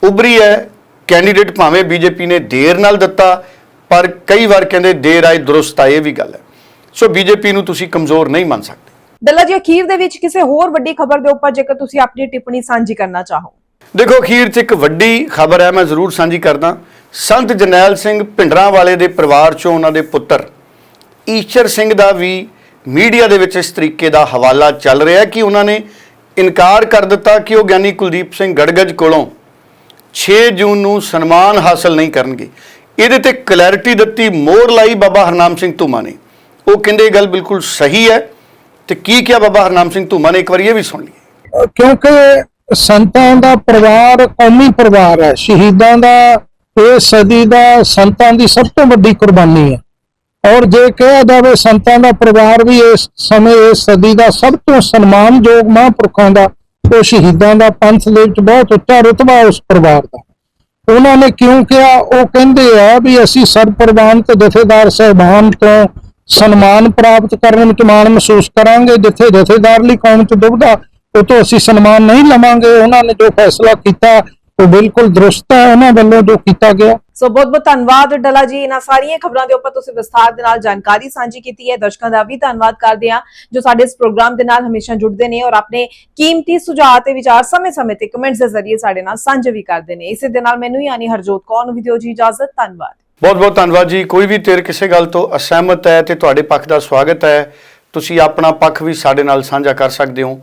ਉਭਰੀ ਹੈ। ਕੈਂਡੀਡੇਟ ਭਾਵੇਂ ਬੀਜੇਪੀ ਨੇ ਦੇਰ ਨਾਲ ਦਿੱਤਾ ਪਰ ਕਈ ਵਾਰ ਕਹਿੰਦੇ ਦੇਰ ਆਏ ਦਰੁਸਤ ਆਏ ਇਹ ਵੀ ਗੱਲ ਹੈ। ਸੋ ਬੀਜੇਪੀ ਨੂੰ ਤੁਸੀਂ ਕਮਜ਼ੋਰ ਨਹੀਂ ਮੰਨ ਸਕਦੇ। ਡੱਲਾ ਜੀ ਅਖੀਰ ਦੇ ਵਿੱਚ ਕਿਸੇ ਹੋਰ ਵੱਡੀ ਖਬਰ ਦੇ ਉੱਪਰ ਜੇਕਰ ਤੁਸੀਂ ਆਪਣੀ ਟਿੱਪਣੀ ਸਾਂਝੀ ਕਰਨਾ ਚਾਹੋ। ਦੇਖੋ ਅਖੀਰ 'ਚ ਇੱਕ ਵੱਡੀ ਖਬਰ ਹੈ ਮੈਂ ਜ਼ਰੂਰ ਸਾਂਝੀ ਕਰਦਾ। ਸੰਤ ਜਰਨੈਲ ਸਿੰਘ ਭਿੰਡਰਾਂ ਵਾਲੇ ਦੇ ਪਰਿਵਾਰ 'ਚੋਂ ਉਹਨਾਂ ਦੇ ਪੁੱਤਰ ਈਸ਼ਰ ਸਿੰਘ ਦਾ ਵੀ ਮੀਡੀਆ ਦੇ ਵਿੱਚ ਇਸ ਤਰੀਕੇ ਦਾ ਹਵਾਲਾ ਚੱਲ ਰਿਹਾ ਕਿ ਉਹਨਾਂ ਨੇ ਇਨਕਾਰ ਕਰ ਦਿੱਤਾ ਕਿ ਉਹ ਗਿਆਨੀ ਕੁਲਦੀਪ ਸਿੰਘ ਗੜਗੜ ਕੋਲੋਂ 6 ਜੂਨ ਨੂੰ ਸਨਮਾਨ ਹਾਸਲ ਨਹੀਂ ਕਰਨਗੇ। ਇਹਦੇ ਤੇ ਕਲੈਰਿਟੀ ਦਿੱਤੀ ਮੋਹਰ ਲਾਈ ਬਾਬਾ ਹਰਨਾਮ ਸਿੰਘ ਧੂਮਾ ਨੇ। ਉਹ ਕਹਿੰਦੇ ਇਹ ਗੱਲ ਬਿਲਕੁਲ ਸਹੀ ਹੈ ਤੇ ਕੀ ਕਿਹਾ ਬਾਬਾ ਹਰਨਾਮ ਸਿੰਘ ਧੂਮਾ ਨੇ? ਇੱਕ ਵਾਰੀ ਇਹ ਵੀ ਸੁਣ ਲਈਏ। ਕਿਉਂਕਿ ਸੰਤਾਂ ਦਾ ਪਰਿਵਾਰ ਕੌਮੀ ਪਰਿਵਾਰ ਹੈ। ਸ਼ਹੀਦਾਂ ਦਾ, ਇਹ ਸਦੀ ਦਾ ਸੰਤਾਂ ਦੀ ਸਭ ਤੋਂ ਵੱਡੀ ਕੁਰਬਾਨੀ ਹੈ। ਔਰ ਜੇ ਕਿਹਾ ਜਾਵੇ ਸੰਤਾਂ ਦਾ ਪਰਿਵਾਰ ਵੀ ਇਸ ਸਮੇਂ, ਇਸ ਸਦੀ ਦਾ ਸਭ ਤੋਂ ਸਨਮਾਨਯੋਗ ਮਹਾਂਪੁਰਖਾਂ ਦਾ, ਉਹ ਸ਼ਹੀਦਾਂ ਦਾ ਪੰਥ ਦੇ ਵਿੱਚ ਬਹੁਤ ਉੱਚਾ ਰੁਤਬਾ ਉਸ ਪਰਿਵਾਰ ਦਾ। ਉਹਨਾਂ ਨੇ ਕਿਉਂ ਕਿਹਾ? ਉਹ ਕਹਿੰਦੇ ਆ ਵੀ ਅਸੀਂ ਸਰਪ੍ਰਵਾਨ ਤੇ ਜਥੇਦਾਰ ਸਹਿਬਾਨ ਤੋਂ ਸਨਮਾਨ ਪ੍ਰਾਪਤ ਕਰਨ ਵਿੱਚ ਮਾਣ ਮਹਿਸੂਸ ਕਰਾਂਗੇ। ਜਿੱਥੇ ਜਥੇਦਾਰ ਲਈ ਕੌਮ ਚ ਦੁਬਦਾ ਉਹ ਤੋਂ ਅਸੀਂ ਸਨਮਾਨ ਨਹੀਂ ਲਵਾਂਗੇ। ਉਹਨਾਂ ਨੇ ਜੋ ਫੈਸਲਾ ਕੀਤਾ ਉਹ ਬਿਲਕੁਲ ਦਰੁਸਤ ਹੈ ਉਹਨਾਂ ਵੱਲੋਂ ਜੋ ਕੀਤਾ ਗਿਆ। ਸੋ ਬਹੁਤ ਬਹੁਤ ਧੰਨਵਾਦ ਡੱਲਾ ਜੀ ਇਹਨਾਂ ਸਾਰੀਆਂ ਖਬਰਾਂ ਦੇ ਉੱਪਰ ਤੁਸੀਂ ਵਿਸਥਾਰ ਦੇ ਨਾਲ ਜਾਣਕਾਰੀ ਸਾਂਝੀ ਕੀਤੀ ਹੈ। ਦਰਸ਼ਕਾਂ ਦਾ ਵੀ ਧੰਨਵਾਦ ਕਰਦੇ ਹਾਂ ਜੋ ਸਾਡੇ ਇਸ ਪ੍ਰੋਗਰਾਮ ਦੇ ਨਾਲ ਹਮੇਸ਼ਾ ਜੁੜਦੇ ਨੇ ਔਰ ਆਪਣੇ ਕੀਮਤੀ ਸੁਝਾਅ ਤੇ ਵਿਚਾਰ ਸਮੇਂ-ਸਮੇਂ ਤੇ ਕਮੈਂਟਸ ਦੇ ਜ਼ਰੀਏ ਸਾਡੇ ਨਾਲ ਸਾਂਝੇ ਵੀ ਕਰਦੇ ਨੇ। ਇਸੇ ਦੇ ਨਾਲ ਮੈਨੂੰ ਯਾਨੀ ਹਰਜੋਤ ਕੌਰ ਨੂੰ ਵੀ ਦਿਓ ਜੀ ਇਜਾਜ਼ਤ। ਧੰਨਵਾਦ। ਬਹੁਤ ਬਹੁਤ ਧੰਨਵਾਦ ਜੀ। ਕੋਈ ਵੀ ਤੇਰ ਕਿਸੇ ਗੱਲ ਤੋਂ ਅਸਹਿਮਤ ਹੈ ਤੇ ਤੁਹਾਡੇ ਪੱਖ ਦਾ ਸਵਾਗਤ ਹੈ ਤੁਸੀਂ ਆਪਣਾ ਪੱਖ ਵੀ ਸਾਡੇ ਨਾਲ ਸਾਂਝਾ ਕਰ ਸਕਦੇ ਹੋ।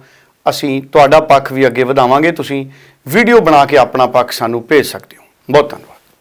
ਅਸੀਂ ਤੁਹਾਡਾ ਪੱਖ ਵੀ ਅੱਗੇ ਵਧਾਵਾਂਗੇ। ਤੁਸੀਂ ਵੀਡੀਓ ਬਣਾ ਕੇ ਆਪਣਾ ਪੱਖ ਸਾਨੂੰ ਭੇਜ ਸਕਦੇ ਹੋ। ਬਹੁਤ ਧੰਨਵਾਦ।